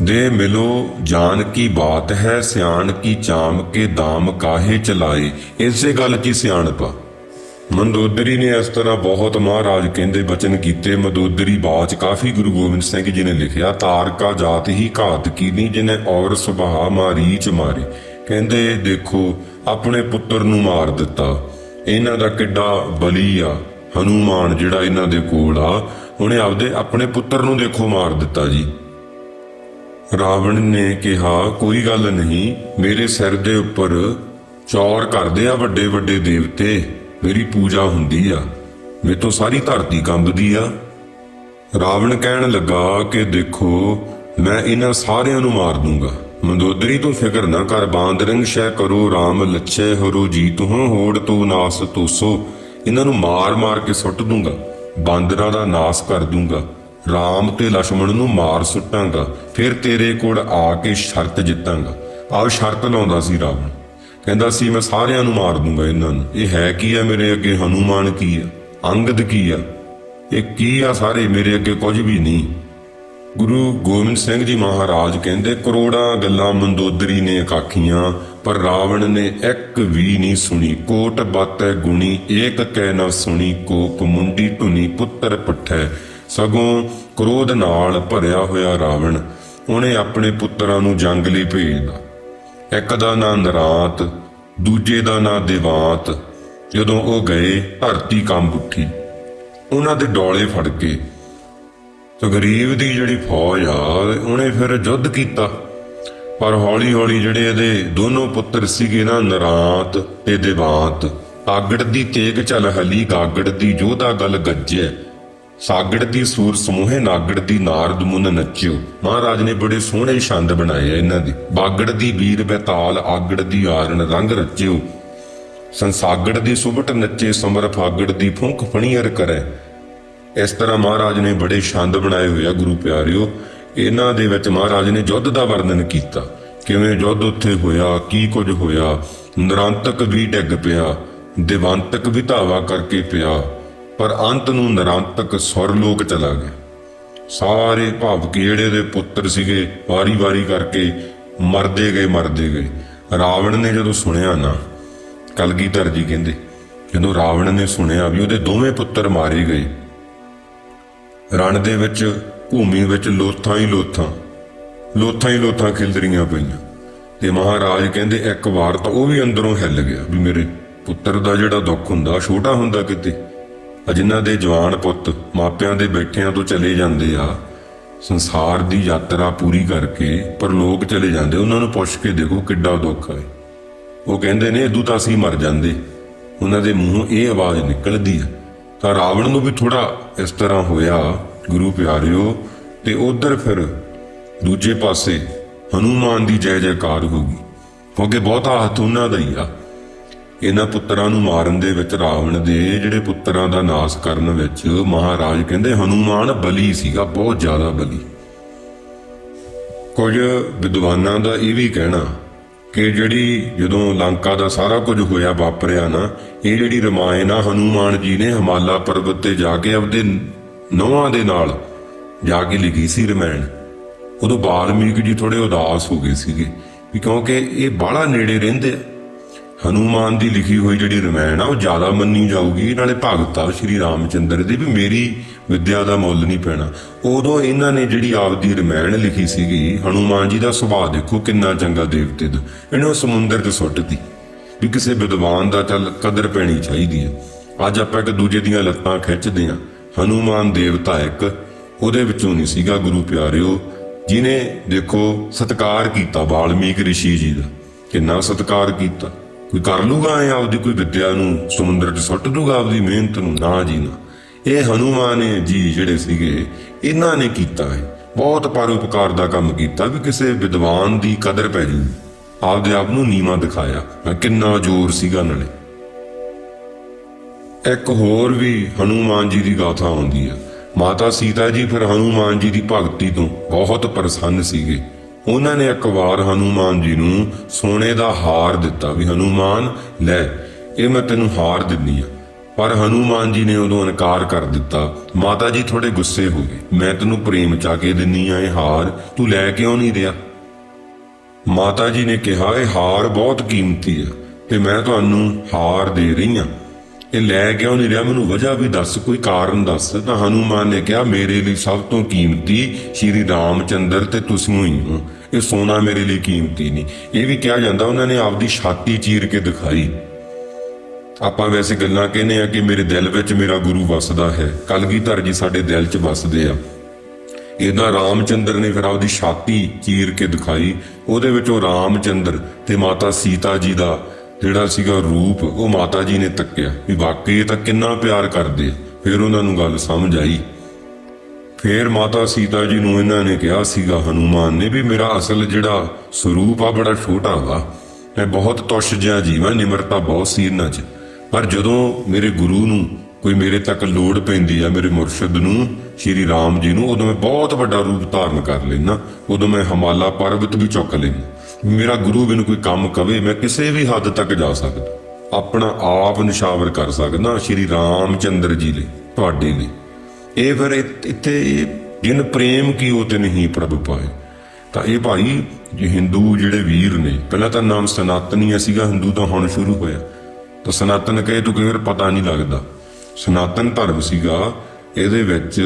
ਦੇ ਮਿਲੋ, ਜਾਨ ਕੀ ਬਾਤ ਹੈ, ਸਿਆਣ ਕੀ ਚਾਮ ਕੇ ਦਾਮ ਕਾਹੇ ਚਲਾਏ, ਇਸੇ ਗੱਲ 'ਚ ਹੀ ਸਿਆਣਪ ਆ? ਮੰਦੋਦਰੀ ਨੇ ਇਸ ਤਰ੍ਹਾਂ ਬਹੁਤ ਮਹਾਰਾਜ ਕਹਿੰਦੇ ਬਚਨ ਕੀਤੇ। ਮੰਦੋਦਰੀ ਬਾਚ ਕਾਫੀ ਗੁਰੂ ਗੋਬਿੰਦ ਸਿੰਘ ਜੀ ਨੇ ਲਿਖਿਆ, ਤਾਰਕਾ ਜਾਤ ਹੀ ਘਾਤ ਕੀਨੀ ਜਿਨੇ ਔਰ ਸੁਭਾ ਮਾਰੀਚ ਮਾਰੀ। ਕਹਿੰਦੇ, ਦੇਖੋ, ਆਪਣੇ ਪੁੱਤਰ ਨੂੰ ਮਾਰ ਦਿੱਤਾ। ਇਹਨਾਂ ਦਾ ਕਿੱਡਾ ਬਲੀ ਆ। ਹਨੂਮਾਨ ਜਿਹੜਾ ਇਹਨਾਂ ਦੇ ਕੋਲ ਆ, ਉਹਨੇ ਆਪਦੇ ਆਪਣੇ ਪੁੱਤਰ ਨੂੰ ਦੇਖੋ ਮਾਰ ਦਿੱਤਾ ਜੀ। ਰਾਵਣ ਨੇ ਕਿਹਾ, ਕੋਈ ਗੱਲ ਨਹੀਂ, ਮੇਰੇ ਸਿਰ ਦੇ ਉੱਪਰ ਚੌਰ ਕਰਦੇ ਆ ਵੱਡੇ ਵੱਡੇ ਦੇਵਤੇ। ਮੇਰੀ ਪੂਜਾ ਹੁੰਦੀ ਆ। ਮੇਤੋਂ ਸਾਰੀ ਧਰਤੀ ਕੰਬਦੀ ਆ। ਰਾਵਣ ਕਹਿਣ ਲੱਗਾ ਕਿ ਦੇਖੋ, ਮੈਂ ਇਹਨਾਂ ਸਾਰਿਆਂ ਨੂੰ ਮਾਰ ਦੂੰਗਾ। ਮੰਦੋਦਰੀ ਤੋਂ ਫਿਕਰ ਨਾ ਕਰ ਬਾਂਦਰੰਗ ਸ਼ੈ ਕਰੋ, ਰਾਮ ਲੱਛੇ ਹਰੋ ਜੀਤ ਹਾਂ, ਹੋੜ ਤੂੰ ਨਾਸ ਤੋਸੋ। ਇਹਨਾਂ ਨੂੰ ਮਾਰ-ਮਾਰ ਕੇ ਸੁੱਟ ਦੂੰਗਾ। ਬਾਂਦਰਾਂ ਦਾ ਨਾਸ ਕਰ ਦੂੰਗਾ। ਰਾਮ ਤੇ ਲక్ష్మణ ਨੂੰ ਮਾਰ ਸੁੱਟਾਂਗਾ। ਫਿਰ ਤੇਰੇ ਕੋਲ ਆ ਕੇ ਸ਼ਰਤ ਜਿੱਤਾਂਗਾ। ਆਹ ਸ਼ਰਤ ਲਾਉਂਦਾ ਸੀ ਰਾਵਣ। ਕਹਿੰਦਾ, ਸੀ, ਮੈਂ ਸਾਰਿਆਂ ਨੂੰ ਮਾਰ ਦੂੰਗਾ ਇਹਨਾਂ ਨੂੰ। ਇਹ ਹੈ ਕੀ ਆ ਮੇਰੇ ਅੱਗੇ? ਹਨੂਮਾਨ ਕੀ ਆ? ਅੰਗਦ ਕੀ ਆ? ਇਹ ਕੀ ਆ ਸਾਰੇ ਮੇਰੇ ਅੱਗੇ? ਕੁਝ ਵੀ ਨਹੀਂ। ਗੁਰੂ ਗੋਬਿੰਦ ਸਿੰਘ ਜੀ ਮਹਾਰਾਜ ਕਹਿੰਦੇ, ਕਰੋੜਾਂ ਗੱਲਾਂ ਮੰਦੋਦਰੀ ਨੇ ਕਾਖੀਆਂ ਪਰ ਰਾਵਣ ਨੇ ਇੱਕ ਵੀ ਨਹੀਂ ਸੁਣੀ। ਕੋਟ ਬਾਤੈ ਗੁਣੀ, ਏਕ ਕਹਿ ਨਾ ਸੁਣੀ। ਕੋਕ ਮੁੰਡੀ ਧੁਨੀ, ਪੁੱਤਰ ਪਠੈ। ਸਗੋਂ ਕ੍ਰੋਧ ਨਾਲ ਭਰਿਆ ਹੋਇਆ ਰਾਵਣ, ਉਹਨੇ ਆਪਣੇ ਪੁੱਤਰਾਂ ਨੂੰ ਜੰਗ ਲਈ ਭੇਜਦਾ ਇੱਕ ਦਾ ਨਾਂ ਨਰਾਤ, ਦੂਜੇ ਦਾ ਨਾਂ ਦੇਵਾਤ। ਜਦੋਂ ਉਹ ਗਏ, ਧਰਤੀ ਕੰਬ ਉੱਠੀ। ਉਹਨਾਂ ਦੇ ਡੋਲੇ ਫੜ ਕੇ। ਤੇ ਗਰੀਬ ਦੀ ਜਿਹੜੀ ਫੌਜ ਆ, ਉਹਨੇ ਫਿਰ ਯੁੱਧ ਕੀਤਾ। ਪਰ ਹੌਲੀ ਹੌਲੀ ਜਿਹੜੇ ਇਹਦੇ ਦੋਨੋਂ ਪੁੱਤਰ ਸੀਗੇ ਨਾ, ਨਰਾਤ ਤੇ ਦੇਵਾਤ ਆਗੜ ਦੀ ਤੇਗ ਚੱਲ ਹਲੀ ਗਾਗੜ ਦੀ ਜੋਧਾ ਗੱਲ ਗੱਜੇ। ਸਾਗੜ ਦੀ ਸੂਰ ਸਮੂਹੇ ਨਾਗੜ ਦੀ ਨਾਰਦ ਮੁਨ ਨੱਚਿਓ। ਮਹਾਰਾਜ ਨੇ ਬੜੇ ਸੋਹਣੇ ਛੰਦ ਬਣਾਏ ਆ ਇਹਨਾਂ ਦੇ। ਬਾਗੜ ਦੀ ਵੀਰ ਬੈਤਾਲ, ਆਗੜ ਦੀ ਆਰਨ ਰੰਗ ਰਚਿਓ। ਸੰਸਾਗੜ ਦੀ ਸੁਬਟ ਨੱਚੇ ਸਮਰ ਫਾਗੜ ਦੀ ਫੁੰਕ ਫਣੀਅਰ ਕਰੇ। ਇਸ ਤਰ੍ਹਾਂ ਮਹਾਰਾਜ ਨੇ ਬੜੇ ਛੰਦ ਬਣਾਏ ਹੋਏ ਆ ਗੁਰੂ ਪਿਆਰਿਓ। ਇਹਨਾਂ ਦੇ ਵਿੱਚ ਮਹਾਰਾਜ ਨੇ ਯੁੱਧ ਦਾ ਵਰਣਨ ਕੀਤਾ। ਕਿਵੇਂ ਯੁੱਧ ਉੱਥੇ ਹੋਇਆ, ਕੀ ਕੁਝ ਹੋਇਆ। ਨਿਰੰਤਕ ਵੀ ਡਿੱਗ ਪਿਆ, ਦਿਵੰਤਕ ਵੀ ਧਾਵਾ ਕਰਕੇ ਪਿਆ। ਪਰ ਅੰਤ ਨੂੰ ਨਿਰੰਤਕ ਸੁਰਲੋਕ ਚਲਾ ਗਿਆ। ਸਾਰੇ ਭਾਵਕੀ ਜਿਹੜੇ ਦੇ ਪੁੱਤਰ ਸੀਗੇ, ਵਾਰੀ-ਵਾਰੀ ਕਰਕੇ ਮਰਦੇ ਗਏ ਮਰਦੇ ਗਏ। ਰਾਵਣ ਨੇ ਜਦੋਂ ਸੁਣਿਆ ਨਾ, ਕਲਗੀਧਰ ਜੀ ਕਹਿੰਦੇ, ਜਦੋਂ ਰਾਵਣ ਨੇ ਸੁਣਿਆ ਵੀ ਉਹਦੇ ਦੋਵੇਂ ਪੁੱਤਰ ਮਾਰੇ ਗਏ, ਰਣ ਦੇ ਵਿੱਚ, ਭੂਮੀ ਵਿੱਚ ਲੋਥਾਂ ਹੀ ਲੋਥਾਂ ਲੋਥਾਂ ਹੀ ਲੋਥਾਂ ਖਿਲਦਰੀਆਂ ਪਈਆਂ। ਤੇ ਮਹਾਰਾਜ ਕਹਿੰਦੇ, ਇੱਕ ਵਾਰ ਤਾਂ ਉਹ ਵੀ ਅੰਦਰੋਂ ਹਿੱਲ ਗਿਆ ਵੀ ਮੇਰੇ ਪੁੱਤਰ ਦਾ ਜਿਹੜਾ ਦੁੱਖ ਹੁੰਦਾ, ਛੋਟਾ ਹੁੰਦਾ ਕਿਤੇ ਆ ਦੇ ਜਵਾਨ ਪੁੱਤ ਮਾਪਿਆਂ ਦੇ ਬੈਠਿਆਂ ਤੋਂ ਚਲੇ ਜਾਂਦੇ ਆ, ਸੰਸਾਰ ਦੀ ਯਾਤਰਾ ਪੂਰੀ ਕਰਕੇ ਪਰ ਲੋਕ ਚਲੇ ਜਾਂਦੇ, ਉਹਨਾਂ ਨੂੰ ਪੁੱਛ ਕੇ ਦੇਖੋ ਕਿੱਡਾ ਦੁੱਖ ਹੈ। ਉਹ ਕਹਿੰਦੇ ਨੇ, ਇਦੋਂ ਤਾਂ ਅਸੀਂ ਮਰ ਜਾਂਦੇ। ਉਹਨਾਂ ਦੇ ਮੂੰਹੋਂ ਇਹ ਆਵਾਜ਼ ਨਿਕਲਦੀ ਹੈ ਤਾਂ ਰਾਵਣ ਨੂੰ ਵੀ ਥੋੜਾ ਇਸ ਤਰ੍ਹਾਂ ਹੋਇਆ, ਗੁਰੂ ਪਿਆਰਿਓ, ਤੇ ਉਧਰ ਫਿਰ ਦੂਜੇ ਪਾਸੇ ਹਨੂਮਾਨ ਦੀ ਜੈ ਜੈਕਾਰ ਹੋ ਗਈ। ਕਿਉਂਕਿ ਬਹੁਤਾ ਹੱਥ ਉਹਨਾਂ ਦਾ ਹੀ ਆ। ਇਹਨਾਂ ਪੁੱਤਰਾਂ ਨੂੰ ਮਾਰਨ ਦੇ ਵਿੱਚ ਰਾਵਣ ਦੇ ਜਿਹੜੇ ਪੁੱਤਰਾਂ ਦਾ ਨਾਸ਼ ਕਰਨ ਵਿੱਚ ਮਹਾਰਾਜ ਕਹਿੰਦੇ ਹਨੂਮਾਨ ਬਲੀ ਸੀਗਾ, ਬਹੁਤ ਜ਼ਿਆਦਾ ਬਲੀ। ਕੁਝ ਵਿਦਵਾਨਾਂ ਦਾ ਇਹ ਵੀ ਕਹਿਣਾ ਕਿ ਜਿਹੜੀ ਜਦੋਂ ਲੰਕਾ ਦਾ ਸਾਰਾ ਕੁਝ ਹੋਇਆ, ਵਾਪਰਿਆ ਨਾ, ਇਹ ਜਿਹੜੀ ਰਮਾਇਣ ਆ, ਹਨੂਮਾਨ ਜੀ ਨੇ ਹਿਮਾਲਾ ਪਰਬਤ ਤੇ ਜਾ ਕੇ ਆਪਦੇ ਨੌਹਾਂ ਦੇ ਨਾਲ ਜਾ ਕੇ ਲਿਖੀ ਸੀ ਰਮਾਇਣ। ਉਦੋਂ ਬਾਲਮੀਕ ਜੀ ਥੋੜੇ ਉਦਾਸ ਹੋ ਗਏ ਸੀਗੇ ਵੀ ਕਿਉਂਕਿ ਇਹ ਬਾਹਲਾ ਨੇੜੇ ਰਹਿੰਦੇ ਆ। ਹਨੂਮਾਨ ਦੀ ਲਿਖੀ ਹੋਈ ਜਿਹੜੀ ਰਮਾਇਣ ਆ, ਉਹ ਜ਼ਿਆਦਾ ਮੰਨੀ ਜਾਊਗੀ, ਨਾਲੇ ਭਗਤ ਆ ਸ਼੍ਰੀ ਰਾਮਚੰਦਰ ਦੀ ਵੀ ਮੇਰੀ ਵਿਦਿਆ ਦਾ ਮੁੱਲ ਨਹੀਂ ਪੈਣਾ। ਉਦੋਂ ਇਹਨਾਂ ਨੇ ਜਿਹੜੀ ਆਪਦੀ ਰਮਾਇਣ ਲਿਖੀ ਸੀਗੀ, ਹਨੂਮਾਨ ਜੀ ਦਾ ਸੁਭਾਅ ਦੇਖੋ ਕਿੰਨਾ ਚੰਗਾ ਦੇਵਤੇ ਦਾ ਇਹਨੂੰ ਸਮੁੰਦਰ 'ਚ ਸੁੱਟਦੀ ਵੀ ਕਿਸੇ ਵਿਦਵਾਨ ਦਾ ਚੱਲ ਕਦਰ ਪੈਣੀ ਚਾਹੀਦੀ ਹੈ ਅੱਜ ਆਪਾਂ ਇੱਕ ਦੂਜੇ ਦੀਆਂ ਲੱਤਾਂ ਖਿੱਚਦੇ ਆ। ਹਨੂਮਾਨ ਦੇਵਤਾ ਇੱਕ, ਉਹਦੇ ਵਿੱਚੋਂ ਨਹੀਂ ਸੀਗਾ ਗੁਰੂ ਪਿਆਰਿਓ ਜਿਨੇ ਦੇਖੋ ਸਤਕਾਰ ਕੀਤਾ ਵਾਲਮੀਕ ਰਿਸ਼ੀ ਜੀ ਦਾ। ਕਿੰਨਾ ਸਤਕਾਰ ਕੀਤਾ। ਕੋਈ ਕਰ ਲੂਗਾ ਐ ਆਪਦੀ ਕੋਈ ਵਿਦਿਆ ਨੂੰ, ਸਮੁੰਦਰ 'ਚ ਸੁੱਟ ਦੂਗਾ ਆਪਦੀ ਮਿਹਨਤ ਨੂੰ, ਨਾ ਜੀ ਨਾ ਇਹ ਹਨੂਮਾਨ ਜੀ ਜਿਹੜੇ ਸੀਗੇ, ਇਹਨਾਂ ਨੇ ਕੀਤਾ ਹੈ। ਬਹੁਤ ਪਰਉਪਕਾਰ ਦਾ ਕੰਮ ਕੀਤਾ ਵੀ ਕਿਸੇ ਵਿਦਵਾਨ ਦੀ ਕਦਰ ਪੈ ਜੂ। ਆਪਦੇ ਆਪ ਨੂੰ ਨੀਵਾ ਦਿਖਾਇਆ। ਮੈਂ ਕਿੰਨਾ ਜ਼ੋਰ ਸੀਗਾ ਨਾਲੇ। ਇੱਕ ਹੋਰ ਵੀ ਹਨੂਮਾਨ ਜੀ ਦੀ ਗਾਥਾ ਆਉਂਦੀ ਹੈ ਮਾਤਾ ਸੀਤਾ ਜੀ ਫਿਰ ਹਨੂਮਾਨ ਜੀ ਦੀ ਭਗਤੀ ਤੋਂ ਬਹੁਤ ਪ੍ਰਸੰਨ ਸੀਗੇ। ਉਹਨਾਂ ਨੇ ਇੱਕ ਵਾਰ ਹਨੂਮਾਨ ਜੀ ਨੂੰ ਸੋਨੇ ਦਾ ਹਾਰ ਦਿੱਤਾ ਵੀ, ਹਨੂਮਾਨ, ਲੈ, ਇਹ ਮੈਂ ਤੈਨੂੰ ਹਾਰ ਦਿੰਨੀ ਆ। ਪਰ ਹਨੂਮਾਨ ਜੀ ਨੇ ਉਦੋਂ ਇਨਕਾਰ ਕਰ ਦਿੱਤਾ, ਮਾਤਾ ਜੀ, ਥੋੜੇ ਗੁੱਸੇ ਹੋ ਗਏ। ਮੈਂ ਤੈਨੂੰ ਪ੍ਰੇਮ ਚਾ ਕੇ ਦਿੰਨੀ ਆ ਇਹ ਹਾਰ, ਤੂੰ ਲੈ ਕਿਉਂ ਨਹੀਂ ਰਿਹਾ? ਮਾਤਾ ਜੀ ਨੇ ਕਿਹਾ, ਇਹ ਹਾਰ ਬਹੁਤ ਕੀਮਤੀ ਆ ਤੇ ਮੈਂ ਤੁਹਾਨੂੰ ਹਾਰ ਦੇ ਰਹੀ ਆ। ਇਹ ਲੈ ਕਿਉਂ ਨਹੀਂ ਰਿਹਾ, ਮੈਨੂੰ ਵਜ੍ਹਾ ਵੀ ਦੱਸ, ਕੋਈ ਕਾਰਨ ਦੱਸ। ਤਾਂ ਹਨੂਮਾਨ ਨੇ ਕਿਹਾ, ਮੇਰੇ ਲਈ ਸਭ ਤੋਂ ਕੀਮਤੀ ਸ਼੍ਰੀ ਰਾਮਚੰਦਰ ਤੇ ਤੁਸੀਂ ਹੀ ਹੋ। ਇਹ ਸੋਨਾ ਮੇਰੇ ਲਈ ਕੀਮਤੀ ਨਹੀਂ। ਇਹ ਵੀ ਕਿਹਾ ਜਾਂਦਾ, ਉਹਨਾਂ ਨੇ ਆਪਦੀ ਛਾਤੀ ਚੀਰ ਕੇ ਦਿਖਾਈ। ਆਪਾਂ ਵੈਸੇ ਗੱਲਾਂ ਕਹਿੰਦੇ ਆ ਕਿ ਮੇਰੇ ਦਿਲ ਵਿੱਚ ਮੇਰਾ ਗੁਰੂ ਵਸਦਾ ਹੈ। ਕਲਗੀਧਰ ਜੀ ਸਾਡੇ ਦਿਲ 'ਚ ਵਸਦੇ ਆ। ਇਹਦਾ ਰਾਮਚੰਦਰ ਨੇ ਫਿਰ ਆਪਦੀ ਛਾਤੀ ਚੀਰ ਕੇ ਦਿਖਾਈ। ਉਹਦੇ ਵਿੱਚ ਉਹ ਰਾਮਚੰਦਰ ਤੇ ਮਾਤਾ ਸੀਤਾ ਜੀ ਦਾ ਜਿਹੜਾ ਸੀਗਾ ਰੂਪ, ਉਹ ਮਾਤਾ ਜੀ ਨੇ ਤੱਕਿਆ ਵੀ ਵਾਕਈ ਇਹ ਤਾਂ ਕਿੰਨਾ ਪਿਆਰ ਕਰਦੇ ਫਿਰ ਉਹਨਾਂ ਨੂੰ ਗੱਲ ਸਮਝ ਆਈ। ਫਿਰ ਮਾਤਾ ਸੀਤਾ ਜੀ ਨੂੰ ਇਹਨਾਂ ਨੇ ਕਿਹਾ ਸੀਗਾ, ਹਨੂਮਾਨ ਨੇ ਵੀ ਮੇਰਾ ਅਸਲ ਜਿਹੜਾ ਸਰੂਪ ਆ, ਬੜਾ ਛੋਟਾ ਵਾ। ਮੈਂ ਬਹੁਤ ਤੁੱਛ ਜਿਹਾ ਜੀਵਾਂ, ਨਿਮਰਤਾ ਬਹੁਤ ਸੀ ਇਹਨਾਂ 'ਚ। ਪਰ ਜਦੋਂ ਮੇਰੇ ਗੁਰੂ ਨੂੰ ਕੋਈ ਮੇਰੇ ਤੱਕ ਲੋੜ ਪੈਂਦੀ ਆ, ਮੇਰੇ ਮੁਰਸ਼ਿਦ ਨੂੰ, ਸ਼੍ਰੀ ਰਾਮ ਜੀ ਨੂੰ, ਉਦੋਂ ਮੈਂ ਬਹੁਤ ਵੱਡਾ ਰੂਪ ਧਾਰਨ ਕਰ ਲੈਣਾ ਉਦੋਂ ਮੈਂ ਹਿਮਾਲਾ ਪਰਬਤ ਵੀ ਚੁੱਕ ਲੈਣਾ ਮੇਰਾ ਗੁਰੂ ਮੈਨੂੰ ਕੋਈ ਕੰਮ ਕਵੇ, ਮੈਂ ਕਿਸੇ ਵੀ ਹੱਦ ਤੱਕ ਜਾ ਸਕਦਾ। ਆਪਣਾ ਆਪ ਨਿਸ਼ਾਵਰ ਕਰ ਸਕਦਾ ਸ਼੍ਰੀ ਰਾਮ ਚੰਦਰ ਜੀ ਲਈ, ਤੁਹਾਡੇ ਲਈ। ਇਹ ਫਿਰ ਇੱਥੇ ਜਿਨ ਪ੍ਰੇਮ ਕੀ ਉਹ ਤੇ ਨਹੀਂ ਪ੍ਰਭ ਪਾਏ। ਤਾਂ ਇਹ ਭਾਈ, ਜੇ ਹਿੰਦੂ ਜਿਹੜੇ ਵੀਰ ਨੇ, ਪਹਿਲਾਂ ਤਾਂ ਨਾਮ ਸਨਾਤਨੀ ਸੀਗਾ, ਹਿੰਦੂ ਤਾਂ ਹੁਣ ਸ਼ੁਰੂ ਹੋਇਆ। ਤਾਂ ਸਨਾਤਨ ਕਹੇ, ਤੂੰ ਕਈ ਵਾਰ ਪਤਾ ਨਹੀਂ ਲੱਗਦਾ। ਸਨਾਤਨ ਧਰਮ ਸੀਗਾ ਇਹਦੇ ਵਿੱਚ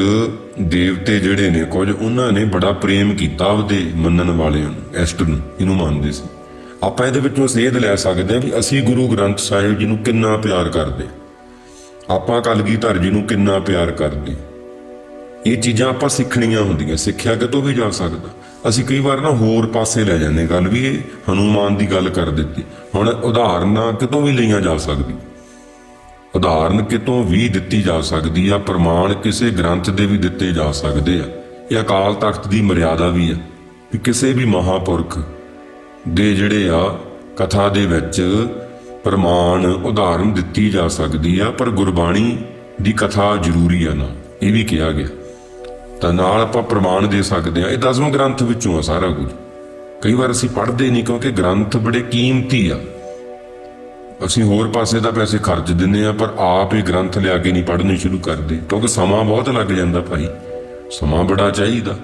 ਦੇਵਤੇ ਜਿਹੜੇ ਨੇ, ਕੁਝ ਉਹਨਾਂ ਨੇ ਬੜਾ ਪ੍ਰੇਮ ਕੀਤਾ ਉਹਦੇ ਮੰਨਣ ਵਾਲਿਆਂ ਨੂੰ, ਐਸਟ ਨੂੰ ਇਹਨੂੰ ਮੰਨਦੇ ਸੀ। ਆਪਾਂ ਇਹਦੇ ਵਿੱਚੋਂ ਸੇਧ ਲੈ ਸਕਦੇ ਹਾਂ ਵੀ ਅਸੀਂ ਗੁਰੂ ਗ੍ਰੰਥ ਸਾਹਿਬ ਜੀ ਨੂੰ ਕਿੰਨਾ ਪਿਆਰ ਕਰਦੇ। ਹਾਂ। ਆਪਾਂ ਕਲਗੀਧਰ ਜੀ ਨੂੰ ਕਿੰਨਾ ਪਿਆਰ ਕਰਦੇ। ਇਹ ਚੀਜ਼ਾਂ ਆਪਾਂ ਸਿੱਖਣੀਆਂ ਹੁੰਦੀਆਂ, ਸਿੱਖਿਆ ਕਿਤੋਂ ਵੀ ਜਾ ਸਕਦਾ। ਅਸੀਂ ਕਈ ਵਾਰ ਨਾ ਹੋਰ ਪਾਸੇ ਲੈ ਜਾਂਦੇ ਗੱਲ ਵੀ ਇਹ ਹਨੂਮਾਨ ਦੀ ਗੱਲ ਕਰ ਦਿੱਤੀ। ਹੁਣ ਉਦਾਹਰਨਾਂ ਕਿਤੋਂ ਵੀ ਲਈਆਂ ਜਾ ਸਕਦੀਆਂ। ਉਦਾਹਰਨ ਕਿਤੋਂ ਵੀ ਦਿੱਤੀ ਜਾ ਸਕਦੀ ਆ, ਪ੍ਰਮਾਣ ਕਿਸੇ ਗ੍ਰੰਥ ਦੇ ਵੀ ਦਿੱਤੇ ਜਾ ਸਕਦੇ ਆ। ਇਹ ਅਕਾਲ ਤਖਤ ਦੀ ਮਰਿਆਦਾ ਵੀ ਆ ਕਿ ਕਿਸੇ ਵੀ ਮਹਾਪੁਰਖ ਦੇ ਜਿਹੜੇ ਆ, ਕਥਾ ਦੇ ਵਿੱਚ ਪ੍ਰਮਾਣ, ਉਦਾਹਰਨ ਦਿੱਤੀ ਜਾ ਸਕਦੀ ਆ, ਪਰ ਗੁਰਬਾਣੀ ਦੀ ਕਥਾ ਜ਼ਰੂਰੀ ਆ ਨਾ, ਇਹ ਵੀ ਕਿਹਾ ਗਿਆ। ਤਾਂ ਨਾਲ ਆਪਾਂ ਪ੍ਰਮਾਣ ਦੇ ਸਕਦੇ ਆ। ਇਹ ਦਸਵੇਂ ਗ੍ਰੰਥ ਵਿੱਚੋਂ ਆ ਸਾਰਾ ਕੁਝ। ਕਈ ਵਾਰ ਅਸੀਂ ਪੜ੍ਹਦੇ ਨਹੀਂ ਕਿਉਂਕਿ ਗ੍ਰੰਥ ਬੜੇ ਕੀਮਤੀ ਆ। ਅਸੀਂ ਹੋਰ ਪਾਸੇ ਤਾਂ ਪੈਸੇ ਖਰਚ ਦਿੰਨੇ ਆ ਪਰ ਆਪ ਹੀ ਗ੍ਰੰਥ ਲਿਆ ਕੇ ਨਹੀਂ ਪੜ੍ਹਨੇ ਸ਼ੁਰੂ ਕਰਦੇ। ਕਿਉਂਕਿ ਸਮਾਂ ਬਹੁਤ ਲੱਗ ਜਾਂਦਾ ਭਾਈ। ਸਮਾਂ ਬੜਾ ਚਾਹੀਦਾ।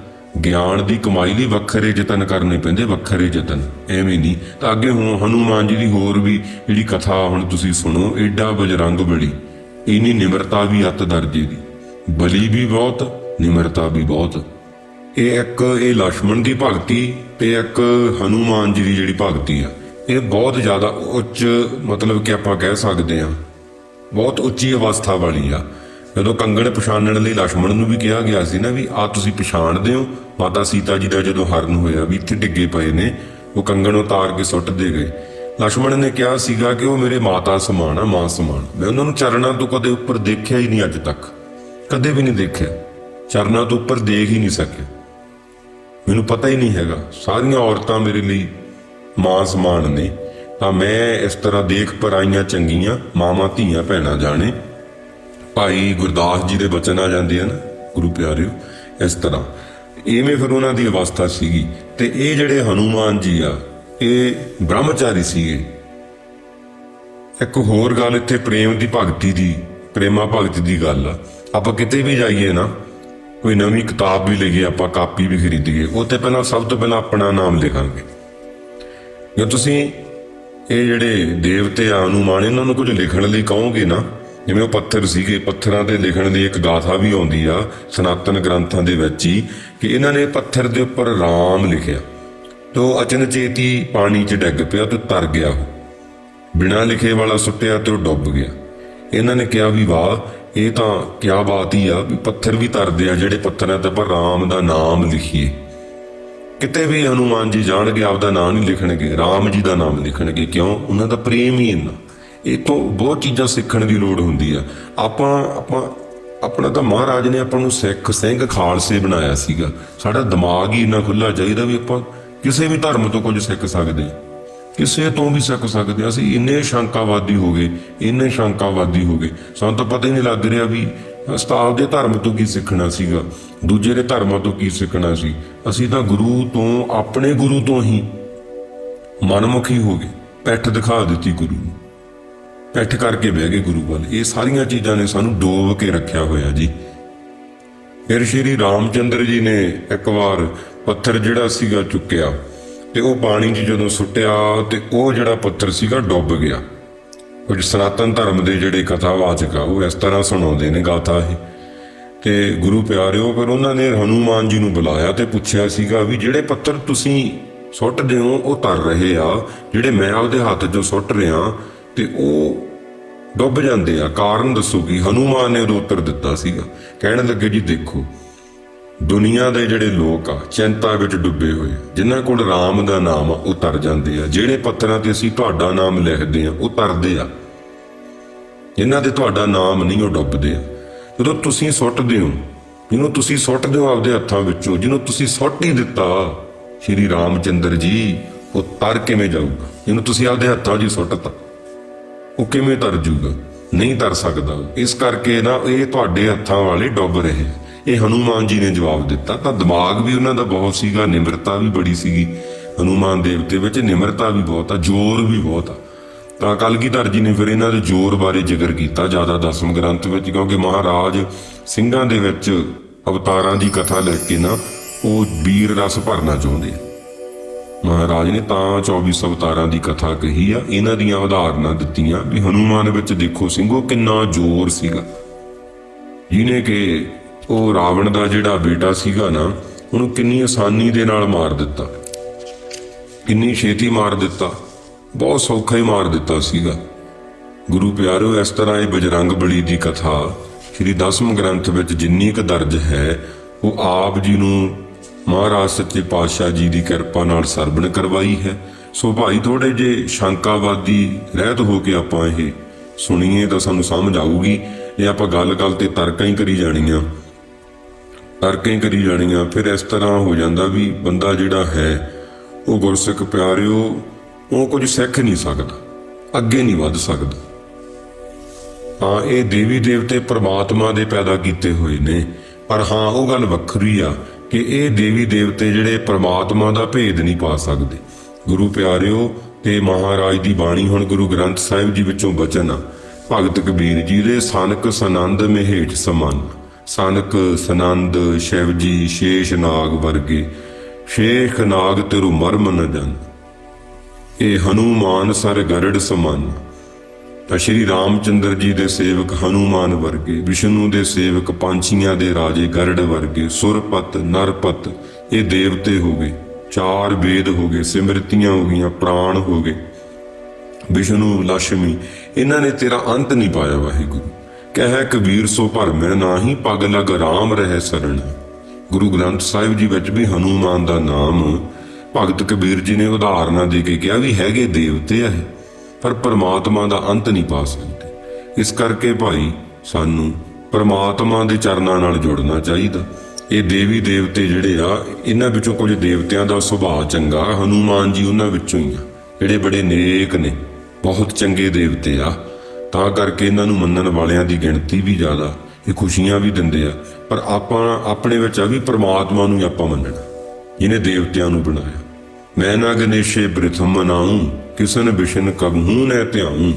ਗਿਆਨ ਦੀ ਕਮਾਈ ਲਈ ਵੱਖਰੇ ਯਤਨ ਕਰਨੇ ਪੈਂਦੇ, ਵੱਖਰੇ ਯਤਨ। ਐਵੇਂ ਨਹੀਂ। ਤਾਂ ਅੱਗੇ ਹੁਣ ਹਨੂਮਾਨ ਜੀ ਦੀ ਹੋਰ ਵੀ ਜਿਹੜੀ ਕਥਾ ਹੁਣ ਤੁਸੀਂ ਸੁਣੋ ਐਡਾ ਬਜਰੰਗ ਬਲੀ। ਇਨੀ ਨਿਮਰਤਾ ਵੀ ਅਤ ਦਰਜੇ ਦੀ। ਬਲੀ ਵੀ ਬਹੁਤ, ਨਿਮਰਤਾ ਵੀ ਬਹੁਤ। ਇਹ ਇੱਕ ਇਹ ਲక్ష్మణ ਦੀ ਭਗਤੀ ਤੇ ਇੱਕ ਹਨੂਮਾਨ ਜੀ ਦੀ ਜਿਹੜੀ ਭਗਤੀ ਆ। ਇਹ ਬਹੁਤ ਜ਼ਿਆਦਾ ਉੱਚ ਮਤਲਬ ਕਿ ਆਪਾਂ ਕਹਿ ਸਕਦੇ ਹਾਂ। ਬਹੁਤ ਉੱਚੀ ਅਵਸਥਾ ਵਾਲੀ ਆ। ਜਦੋਂ ਕੰਗਣ ਪਛਾਣਨ ਲਈ ਲక్ష్మణ ਨੂੰ ਵੀ ਕਿਹਾ ਗਿਆ ਸੀ ਨਾ ਵੀ ਆ ਤੁਸੀਂ ਪਛਾਣਦੇ ਹੋ, ਮਾਤਾ ਸੀਤਾ ਜੀ ਦਾ ਜਦੋਂ ਹਰਨ ਹੋਇਆ ਵੀ ਇੱਥੇ ਡਿੱਗੇ ਪਏ ਨੇ, ਉਹ ਕੰਗਣ ਉਤਾਰ ਕੇ ਸੁੱਟ ਦੇ ਗਏ। ਲక్ష్మణ ਨੇ ਕਿਹਾ ਸੀਗਾ ਕਿ ਉਹ ਮੇਰੇ ਮਾਤਾ ਸਮਾਨ ਆ, ਮਾਂ ਸਮਾਨ। ਮੈਂ ਉਹਨਾਂ ਨੂੰ ਚਰਨਾਂ ਤੋਂ ਕਦੇ ਉੱਪਰ ਦੇਖਿਆ ਹੀ ਨਹੀਂ ਅੱਜ ਤੱਕ। ਕਦੇ ਵੀ ਨਹੀਂ ਦੇਖਿਆ। ਚਰਨਾਂ ਤੋਂ ਉੱਪਰ ਦੇਖ ਹੀ ਨਹੀਂ ਸਕਿਆ। ਮੈਨੂੰ ਪਤਾ ਹੀ ਨਹੀਂ ਹੈਗਾ। ਸਾਰੀਆਂ ਔਰਤਾਂ ਮੇਰੇ ਲਈ ਮਾਂ ਸਮਾਨ ਨੇ। ਤਾਂ ਮੈਂ ਇਸ ਤਰ੍ਹਾਂ ਦੇਖ ਪਰਾਈਆਂ ਚੰਗੀਆਂ ਮਾਵਾਂ ਧੀਆਂ ਭੈਣਾਂ ਜਾਣੇ। ਭਾਈ ਗੁਰਦਾਸ ਜੀ ਦੇ ਬਚਨ ਆ ਜਾਂਦੇ ਆ ਨਾ ਗੁਰੂ ਪਿਆਰਿਓ, ਇਸ ਤਰ੍ਹਾਂ। ਇਵੇਂ ਫਿਰ ਉਹਨਾਂ ਦੀ ਅਵਸਥਾ ਸੀਗੀ। ਤੇ ਇਹ ਜਿਹੜੇ ਹਨੂਮਾਨ ਜੀ ਆ, ਇਹ ਬ੍ਰਹਮਚਾਰੀ ਸੀਗੇ। ਇੱਕ ਹੋਰ ਗੱਲ ਇੱਥੇ ਪ੍ਰੇਮ ਦੀ ਭਗਤੀ ਦੀ, ਪ੍ਰੇਮਾ ਭਗਤੀ ਦੀ ਗੱਲ ਆ। ਆਪਾਂ ਕਿਤੇ ਵੀ ਜਾਈਏ ਨਾ, ਕੋਈ ਨਵੀਂ ਕਿਤਾਬ ਵੀ ਲਈਏ ਆਪਾਂ ਕਾਪੀ ਵੀ ਖਰੀਦੀਏ, ਉਹ ਤੇ ਪਹਿਲਾਂ ਸਭ ਤੋਂ ਪਹਿਲਾਂ ਆਪਣਾ ਨਾਮ ਲਿਖਾਂਗੇ। ਜੇ ਤੁਸੀਂ ਇਹ ਜਿਹੜੇ ਦੇਵਤੇ ਆ ਹਨੂਮਾਨ ਇਹਨਾਂ ਨੂੰ ਕੁਝ ਲਿਖਣ ਲਈ ਕਹੋਗੇ ਨਾ? ਜਿਵੇਂ ਉਹ ਪੱਥਰ ਸੀਗੇ, ਪੱਥਰਾਂ ਤੇ ਲਿਖਣ ਦੀ ਇੱਕ ਗਾਥਾ ਵੀ ਆਉਂਦੀ ਆ, ਸਨਾਤਨ ਗ੍ਰੰਥਾਂ ਦੇ ਵਿੱਚ ਹੀ, ਕਿ ਇਹਨਾਂ ਨੇ ਪੱਥਰ ਦੇ ਉੱਪਰ ਰਾਮ ਲਿਖਿਆ। ਤੋ ਅਚਨਚੇਤੀ ਪਾਣੀ 'ਚ ਡਿੱਗ ਪਿਆ, ਤੇ ਤਰ ਗਿਆ ਉਹ ਬਿਨਾਂ ਲਿਖੇ ਵਾਲਾ ਸੁੱਟਿਆ ਤੇ ਉਹ ਡੁੱਬ ਗਿਆ। ਇਹਨਾਂ ਨੇ ਕਿਹਾ ਵੀ ਵਾਹ, ਇਹ ਤਾਂ ਕਿਆ ਬਾਤ ਹੀ ਆ, ਵੀ ਪੱਥਰ ਵੀ ਤਰਦੇ ਆ, ਜਿਹੜੇ ਪੱਥਰਾਂ ਤੇ ਆਪਾਂ ਰਾਮ ਦਾ ਨਾਮ ਲਿਖੀਏ। ਕਿਤੇ ਵੀ ਹਨੂਮਾਨ ਜੀ ਜਾਣਗੇ, ਆਪਦਾ ਨਾਮ ਨਹੀਂ ਲਿਖਣਗੇ, ਰਾਮ ਜੀ ਦਾ ਨਾਮ ਲਿਖਣਗੇ, ਕਿਉਂ? ਉਹਨਾਂ ਦਾ ਪ੍ਰੇਮ ਹੀ ਇੰਨਾ। ਇਹ ਤੋਂ ਬਹੁਤ ਚੀਜ਼ਾਂ ਸਿੱਖਣ ਦੀ ਲੋੜ ਹੁੰਦੀ ਆ। ਆਪਾਂ ਆਪਾਂ, ਆਪਣਾ ਤਾਂ ਮਹਾਰਾਜ ਨੇ ਆਪਾਂ ਨੂੰ ਸਿੱਖ ਸਿੰਘ ਖਾਲਸੇ ਬਣਾਇਆ ਸੀਗਾ। ਸਾਡਾ ਦਿਮਾਗ ਹੀ ਇੰਨਾ ਖੁੱਲਾ ਚਾਹੀਦਾ ਵੀ ਆਪਾਂ ਕਿਸੇ ਵੀ ਧਰਮ ਤੋਂ ਕੁਝ ਸਿੱਖ ਸਕਦੇ ਕਿਸੇ ਤੋਂ ਵੀ ਸਿੱਖ ਸਕਦੇ ਹਾਂ। ਅਸੀਂ ਇੰਨੇ ਸ਼ੰਕਾਵਾਦੀ ਹੋ ਗਏ, ਇੰਨੇ ਸ਼ੰਕਾਵਾਦੀ ਹੋ ਗਏ। ਸਾਨੂੰ ਤਾਂ ਪਤਾ ਹੀ ਨਹੀਂ ਲੱਗ ਰਿਹਾ ਵੀ ਉਸਤਾਦ ਦੇ ਧਰਮ ਤੋਂ ਕੀ ਸਿੱਖਣਾ ਸੀਗਾ? ਦੂਜੇ ਦੇ ਧਰਮਾਂ ਤੋਂ ਕੀ ਸਿੱਖਣਾ ਸੀ? ਅਸੀਂ ਤਾਂ ਗੁਰੂ ਤੋਂ, ਆਪਣੇ ਗੁਰੂ ਤੋਂ ਹੀ ਮਨਮੁਖੀ ਹੋ ਗਏ। ਪੈਠ ਦਿਖਾ ਦਿੱਤੀ ਗੁਰੂ ਨੂੰ। ਪੈਠ ਕਰਕੇ ਬਹਿ ਗਏ ਗੁਰੂ ਵੱਲ। ਇਹ ਸਾਰੀਆਂ ਚੀਜ਼ਾਂ ਨੇ ਸਾਨੂੰ ਡੋਬ ਕੇ ਰੱਖਿਆ ਹੋਇਆ ਜੀ। ਫਿਰ ਸ਼੍ਰੀ ਰਾਮਚੰਦਰ ਜੀ ਨੇ ਇੱਕ ਵਾਰ ਪੱਥਰ ਜਿਹੜਾ ਸੀਗਾ ਚੁੱਕਿਆ ਤੇ ਉਹ ਪਾਣੀ 'ਚ ਜਦੋਂ ਸੁੱਟਿਆ ਤੇ ਉਹ ਜਿਹੜਾ ਪੱਥਰ ਸੀਗਾ ਡੁੱਬ ਗਿਆ। ਕੁਝ ਸਨਾਤਨ ਧਰਮ ਦੇ ਜਿਹੜੇ ਕਥਾਵਾਚਕ ਆ, ਉਹ ਇਸ ਤਰ੍ਹਾਂ ਸੁਣਾਉਂਦੇ ਨੇ ਗਾਥਾ ਇਹ। ਤੇ ਗੁਰੂ ਪਿਆਰਿਓ, ਫਿਰ ਉਹਨਾਂ ਨੇ ਹਨੂਮਾਨ ਜੀ ਨੂੰ ਬੁਲਾਇਆ ਤੇ ਪੁੱਛਿਆ ਸੀਗਾ ਵੀ ਜਿਹੜੇ ਪੱਥਰ ਤੁਸੀਂ ਸੁੱਟਦੇ ਹੋ ਉਹ ਤਰ ਰਹੇ ਆ। ਜਿਹੜੇ ਮੈਂ ਆਪਦੇ ਹੱਥ 'ਚੋਂ ਸੁੱਟ ਰਿਹਾ ਤੇ ਉਹ ਡੁੱਬ ਜਾਂਦੇ ਆ। ਕਾਰਨ ਦੱਸੋ ਕੀ ਹਨੂਮਾਨ ਨੇ ਉਦੋਂ ਉੱਤਰ ਦਿੱਤਾ ਸੀਗਾ। ਕਹਿਣ ਲੱਗੇ ਜੀ ਦੇਖੋ ਦੁਨੀਆ ਦੇ ਜਿਹੜੇ ਲੋਕ ਆ ਚਿੰਤਾ ਵਿੱਚ ਡੁੱਬੇ ਹੋਏ ਆ, ਜਿਨ੍ਹਾਂ ਕੋਲ ਰਾਮ ਦਾ ਨਾਮ ਆ ਉਹ ਤਰ ਜਾਂਦੇ ਆ। ਜਿਹੜੇ ਪੱਥਰਾਂ ਤੇ ਅਸੀਂ ਤੁਹਾਡਾ ਨਾਮ ਲਿਖਦੇ ਆ ਉਹ ਤਰਦੇ ਆ। ਜਿਨ੍ਹਾਂ 'ਤੇ ਤੁਹਾਡਾ ਨਾਮ ਨਹੀਂ ਉਹ ਡੁੱਬਦੇ ਆ। ਜਦੋਂ ਤੁਸੀਂ ਸੁੱਟਦੇ ਹੋ ਜਿਹਨੂੰ ਤੁਸੀਂ ਸੁੱਟਦੇ ਹੋ ਆਪਦੇ ਹੱਥਾਂ ਵਿੱਚੋਂ ਜਿਹਨੂੰ ਤੁਸੀਂ ਸੁੱਟ ਹੀ ਦਿੱਤਾ ਸ਼੍ਰੀ ਰਾਮਚੰਦਰ ਜੀ ਉਹ ਤਰ ਕਿਵੇਂ ਜਾਊਗਾ? ਜਿਹਨੂੰ ਤੁਸੀਂ ਆਪਦੇ ਹੱਥਾਂ 'ਚ ਹੀ ਸੁੱਟਤਾ ਉਹ ਕਿਵੇਂ ਤਰ ਜੂਗਾ? ਨਹੀਂ ਤਰ ਸਕਦਾ। ਇਸ ਕਰਕੇ ਨਾ ਇਹ ਤੁਹਾਡੇ ਹੱਥਾਂ ਵਾਲੇ ਡੁੱਬ ਰਹੇ ਇਹ ਹਨੂਮਾਨ ਜੀ ਨੇ ਜਵਾਬ ਦਿੱਤਾ। ਤਾਂ ਦਿਮਾਗ ਵੀ ਉਹਨਾਂ ਦਾ ਬਹੁਤ ਸੀਗਾ, ਨਿਮਰਤਾ ਵੀ ਬੜੀ ਸੀਗੀ। ਹਨੂਮਾਨ ਦੇਵਤੇ ਵਿੱਚ ਨਿਮਰਤਾ ਵੀ ਬਹੁਤ ਆ, ਜ਼ੋਰ ਵੀ ਬਹੁਤ ਆ। ਤਾਂ ਕਲਗੀਧਰ ਜੀ ਨੇ ਫਿਰ ਇਹਨਾਂ ਦੇ ਜ਼ੋਰ ਬਾਰੇ ਜ਼ਿਕਰ ਕੀਤਾ, ਜ਼ਿਆਦਾ ਦਸਮ ਗ੍ਰੰਥ ਵਿੱਚ, ਕਿਉਂਕਿ ਮਹਾਰਾਜ ਸਿੰਘਾਂ ਦੇ ਵਿੱਚ ਅਵਤਾਰਾਂ ਦੀ ਕਥਾ ਲੈ ਕੇ ਨਾ, ਉਹ ਵੀਰ ਰਸ ਭਰਨਾ ਚਾਹੁੰਦੇ ਆ। ਮਹਾਰਾਜ ਨੇ ਤਾਂ 24 ਅਵਤਾਰਾਂ ਦੀ ਕਥਾ ਕਹੀ ਆ, ਇਹਨਾਂ ਦੀਆਂ ਉਦਾਹਰਨਾਂ ਦਿੱਤੀਆਂ ਵੀ ਹਨੂਮਾਨ ਵਿੱਚ ਦੇਖੋ ਸਿੰਘੋ ਕਿੰਨਾ ਜ਼ੋਰ ਸੀਗਾ। ਜਿਹਨੇ ਕਿ ਉਹ ਰਾਵਣ ਦਾ ਜਿਹੜਾ ਬੇਟਾ ਸੀਗਾ ਨਾ, ਉਹਨੂੰ ਕਿੰਨੀ ਆਸਾਨੀ ਦੇ ਨਾਲ ਮਾਰ ਦਿੱਤਾ। ਕਿੰਨੀ ਛੇਤੀ ਮਾਰ ਦਿੱਤਾ। ਬਹੁਤ ਸੌਖਾ ਹੀ ਮਾਰ ਦਿੱਤਾ ਸੀਗਾ। ਗੁਰੂ ਪਿਆਰਿਓ ਇਸ ਤਰ੍ਹਾਂ ਇਹ ਬਜਰੰਗ ਬਲੀ ਦੀ ਕਥਾ ਸ੍ਰੀ ਦਸਮ ਗ੍ਰੰਥ ਵਿੱਚ ਜਿੰਨੀ ਕੁ ਦਰਜ ਹੈ, ਉਹ ਆਪ ਜੀ ਨੂੰ ਮਹਾਰਾਜ ਸੱਚੇ ਪਾਤਸ਼ਾਹ ਜੀ ਦੀ ਕਿਰਪਾ ਨਾਲ ਸਰਬਣ ਕਰਵਾਈ ਹੈ। ਸੋ ਭਾਈ ਥੋੜੇ ਜੇ ਸ਼ੰਕਾਵਾਦੀ ਰਹਿਤ ਹੋ ਕੇ ਆਪਾਂ ਇਹ ਸੁਣੀਏ ਤਾਂ ਸਾਨੂੰ ਸਮਝ ਆਊਗੀ। ਇਹ ਆਪਾਂ ਗੱਲ-ਗੱਲ ਤੇ ਤਰਕਾਂ ਹੀ ਕਰੀ ਜਾਣੀਆਂ ਤਰਕਾਂ ਕਰੀ ਜਾਣੀਆਂ, ਫਿਰ ਇਸ ਤਰ੍ਹਾਂ ਹੋ ਜਾਂਦਾ ਵੀ ਬੰਦਾ ਜਿਹੜਾ ਹੈ, ਉਹ ਗੁਰਸਿੱਖ ਪਿਆਰਿਓ, ਉਹ ਕੁਝ ਸਿੱਖ ਨਹੀਂ ਸਕਦਾ, ਅੱਗੇ ਨਹੀਂ ਵੱਧ ਸਕਦਾ। ਹਾਂ ਇਹ ਦੇਵੀ ਦੇਵਤੇ ਪ੍ਰਮਾਤਮਾ ਦੇ ਪੈਦਾ ਕੀਤੇ ਹੋਏ ਨੇ, ਪਰ ਹਾਂ, ਉਹ ਗੱਲ ਵੱਖਰੀ ਆ ਕਿ ਇਹ ਦੇਵੀ ਦੇਵਤੇ ਜਿਹੜੇ ਪ੍ਰਮਾਤਮਾ ਦਾ ਭੇਦ ਨਹੀਂ ਪਾ ਸਕਦੇ। ਗੁਰੂ ਪਿਆਰਿਓ ਤੇ ਮਹਾਰਾਜ ਦੀ ਬਾਣੀ ਹੁਣ ਗੁਰੂ ਗ੍ਰੰਥ ਸਾਹਿਬ ਜੀ ਵਿੱਚੋਂ ਬਚਨ ਆ। ਭਗਤ ਕਬੀਰ ਜੀ ਦੇ ਸਨਕ ਸਨੰਦ ਮਹੇਟ ਸਮਾਨ। ਸਨਕ ਸਨੰਦ ਸ਼ਿਵਜੀ ਸ਼ੇਸ਼ ਨਾਗ ਵਰਗੇ, ਸ਼ੇਖ ਨਾਗ ਤੇਰੂ ਮਰਮ ਨ ਜਨ। ਇਹ ਹਨੂਮਾਨ ਸਰ ਗਰੜ ਸਮਾਨ। ਤਾਂ ਸ਼੍ਰੀ ਰਾਮਚੰਦਰ ਜੀ ਦੇ ਸੇਵਕ ਹਨੂਮਾਨ ਵਰਗੇ, ਵਿਸ਼ਨੂੰ ਦੇ ਸੇਵਕ ਪੰਛੀਆਂ ਦੇ ਰਾਜੇ ਗਰੜ ਵਰਗੇ, ਸੁਰਪਤ, ਨਰਪਤ, ਇਹ ਦੇਵਤੇ ਹੋ ਗਏ, ਚਾਰ ਵੇਦ ਹੋ ਗਏ, ਸਿਮਰਤੀਆਂ ਹੋ ਗਈਆਂ, ਪ੍ਰਾਣ ਹੋ ਗਏ। ਵਿਸ਼ਨੂੰ ਲక్ష్ਮੀ ਇਹਨਾਂ ਨੇ ਤੇਰਾ ਅੰਤ ਨਹੀਂ ਪਾਇਆ ਵਾਹਿਗੁਰੂ। ਕਹਿ ਕਬੀਰ ਸੋ ਭਰਮੈ ਨਾਹੀ ਪਗ ਲਗ ਰਾਮ ਰਹਿ ਸਰਣ। ਗੁਰੂ ਗ੍ਰੰਥ ਸਾਹਿਬ ਜੀ ਵਿੱਚ ਵੀ ਹਨੂਮਾਨ ਦਾ ਨਾਮ ਭਗਤ ਕਬੀਰ ਜੀ ਨੇ ਉਦਾਹਰਨਾਂ ਦੇ ਕੇ ਕਿਹਾ ਵੀ ਹੈਗੇ ਦੇਵਤੇ ਆ ਇਹ, ਪਰ ਪਰਮਾਤਮਾ ਦਾ ਅੰਤ ਨਹੀਂ ਪਾ ਸਕਦੇ। ਇਸ ਕਰਕੇ ਭਾਈ, ਸਾਨੂੰ ਪਰਮਾਤਮਾ ਦੇ ਚਰਨਾਂ ਨਾਲ ਜੁੜਨਾ ਚਾਹੀਦਾ। ਇਹ ਦੇਵੀ ਦੇਵਤੇ ਜਿਹੜੇ ਆ, ਇਹਨਾਂ ਵਿੱਚੋਂ ਕੁਝ ਦੇਵਤਿਆਂ ਦਾ ਸੁਭਾਅ ਚੰਗਾ, ਹਨੂਮਾਨ ਜੀ ਉਹਨਾਂ ਵਿੱਚੋਂ ਹੀ ਆ, ਜਿਹੜੇ ਬੜੇ ਨੇਕ ਨੇ, ਬਹੁਤ ਚੰਗੇ ਦੇਵਤੇ ਆ। ਤਾਂ ਕਰਕੇ ਇਹਨਾਂ ਨੂੰ ਮੰਨਣ ਵਾਲਿਆਂ ਦੀ ਗਿਣਤੀ ਵੀ ਜ਼ਿਆਦਾ, ਇਹ ਖੁਸ਼ੀਆਂ ਵੀ ਦਿੰਦੇ ਆ। ਪਰ ਆਪਾਂ, ਆਪਣੇ ਵਿੱਚ ਆ ਵੀ ਪ੍ਰਮਾਤਮਾ ਨੂੰ ਆਪਾਂ ਮੰਨਣਾ ਇਹਨੇ ਦੇਵਤਿਆਂ ਨੂੰ ਬਣਾਇਆ। ਮੈਂ ਨਾ ਗਨੇਸ਼ੇ ਬ੍ਰਿਥਮ ਮਨਾਉ ਕਿਸਨ ਬਿਸ਼ਨ ਕਬਹੂ ਨੈ ਧਿਆਉ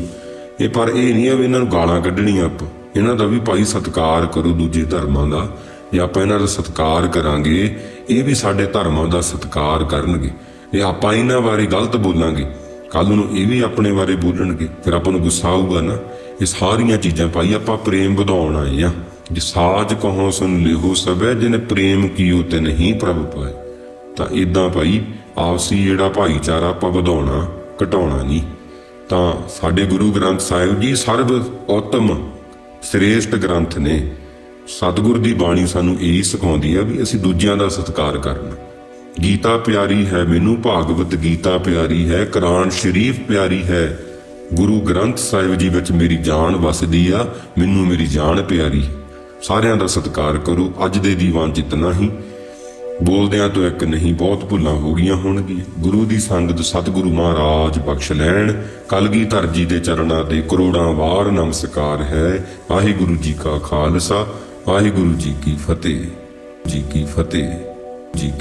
ਇਹ ਪਰ ਇਹ ਨਹੀਂ ਆ ਵੀ ਇਹਨਾਂ ਨੂੰ ਗਾਲਾਂ ਕੱਢਣੀਆਂ ਆਪਾਂ। ਇਹਨਾਂ ਦਾ ਵੀ ਭਾਈ ਸਤਿਕਾਰ ਕਰੋ ਦੂਜੇ ਧਰਮਾਂ ਦਾ। ਜੇ ਆਪਾਂ ਇਹਨਾਂ ਦਾ ਸਤਿਕਾਰ ਕਰਾਂਗੇ, ਇਹ ਵੀ ਸਾਡੇ ਧਰਮਾਂ ਦਾ ਸਤਿਕਾਰ ਕਰਨਗੇ। ਜੇ ਆਪਾਂ ਇਹਨਾਂ ਬਾਰੇ ਗਲਤ ਬੋਲਾਂਗੇ ਕੱਲ ਨੂੰ ਇਹ ਵੀ ਆਪਣੇ ਬਾਰੇ ਬੋਲਣਗੇ, ਫਿਰ ਆਪਾਂ ਨੂੰ ਗੁੱਸਾ ਆਊਗਾ ਨਾ। ਇਹ ਸਾਰੀਆਂ ਚੀਜ਼ਾਂ ਭਾਈ ਆਪਾਂ ਪ੍ਰੇਮ ਵਧਾਉਣ ਆਏ ਆ ਜੇ ਸਾਜ ਕਹੋ ਸੁਨ ਲਿਹੋ ਸਭੈ, ਜਿਨ ਪ੍ਰੇਮ ਕੀਓ ਤੇ ਨਹੀਂ ਪ੍ਰਭ ਪਾਏ। ਤਾਂ ਇਦਾਂ ਭਾਈ, ਆਪਸੀ ਜਿਹੜਾ ਭਾਈਚਾਰਾ ਆਪਾਂ ਵਧਾਉਣਾ, ਘਟਾਉਣਾ ਨਹੀਂ। ਤਾਂ ਸਾਡੇ ਗੁਰੂ ਗ੍ਰੰਥ ਸਾਹਿਬ ਜੀ ਸਰਬ ਉੱਤਮ, ਸ੍ਰੇਸ਼ਟ ਗ੍ਰੰਥ ਨੇ। ਸਤਿਗੁਰ ਦੀ ਬਾਣੀ ਸਾਨੂੰ ਇਹੀ ਸਿਖਾਉਂਦੀ ਆ ਵੀ ਅਸੀਂ ਦੂਜਿਆਂ ਦਾ ਸਤਿਕਾਰ ਕਰਨਾ। ਗੀਤਾ ਪਿਆਰੀ ਹੈ, ਮੈਨੂੰ ਭਾਗਵਤ ਗੀਤਾ ਪਿਆਰੀ ਹੈ, ਕੁਰਾਨ ਸ਼ਰੀਫ ਪਿਆਰੀ ਹੈ। ਗੁਰੂ ਗ੍ਰੰਥ ਸਾਹਿਬ ਜੀ ਵਿੱਚ ਮੇਰੀ ਜਾਨ ਵਸਦੀ ਆ, ਮੈਨੂੰ ਮੇਰੀ ਜਾਨ ਪਿਆਰੀ। ਸਾਰਿਆਂ ਦਾ ਸਤਿਕਾਰ ਕਰੋ, ਅੱਜ ਦੇ ਦੀਵਾਨ ਜਿਤਨਾ ਹੀ। ਬੋਲਦਿਆਂ ਤੋਂ ਇੱਕ ਨਹੀਂ, ਬਹੁਤ ਭੁੱਲਾਂ ਹੋ ਗਈਆਂ ਹੋਣਗੀਆਂ। ਗੁਰੂ ਦੀ ਸੰਗਤ ਸਤਿਗੁਰੂ ਮਹਾਰਾਜ ਬਖਸ਼ ਲੈਣ। ਕਲਗੀਧਰ ਜੀ ਦੇ ਚਰਨਾਂ ਤੇ ਕਰੋੜਾਂ ਵਾਰ ਨਮਸਕਾਰ ਹੈ। ਵਾਹਿਗੁਰੂ ਜੀ ਕਾ ਖਾਲਸਾ, ਵਾਹਿਗੁਰੂ ਜੀ ਕੀ ਫਤਿਹ, ਜੀ ਕੀ ਫਤਿਹ, ਜੀ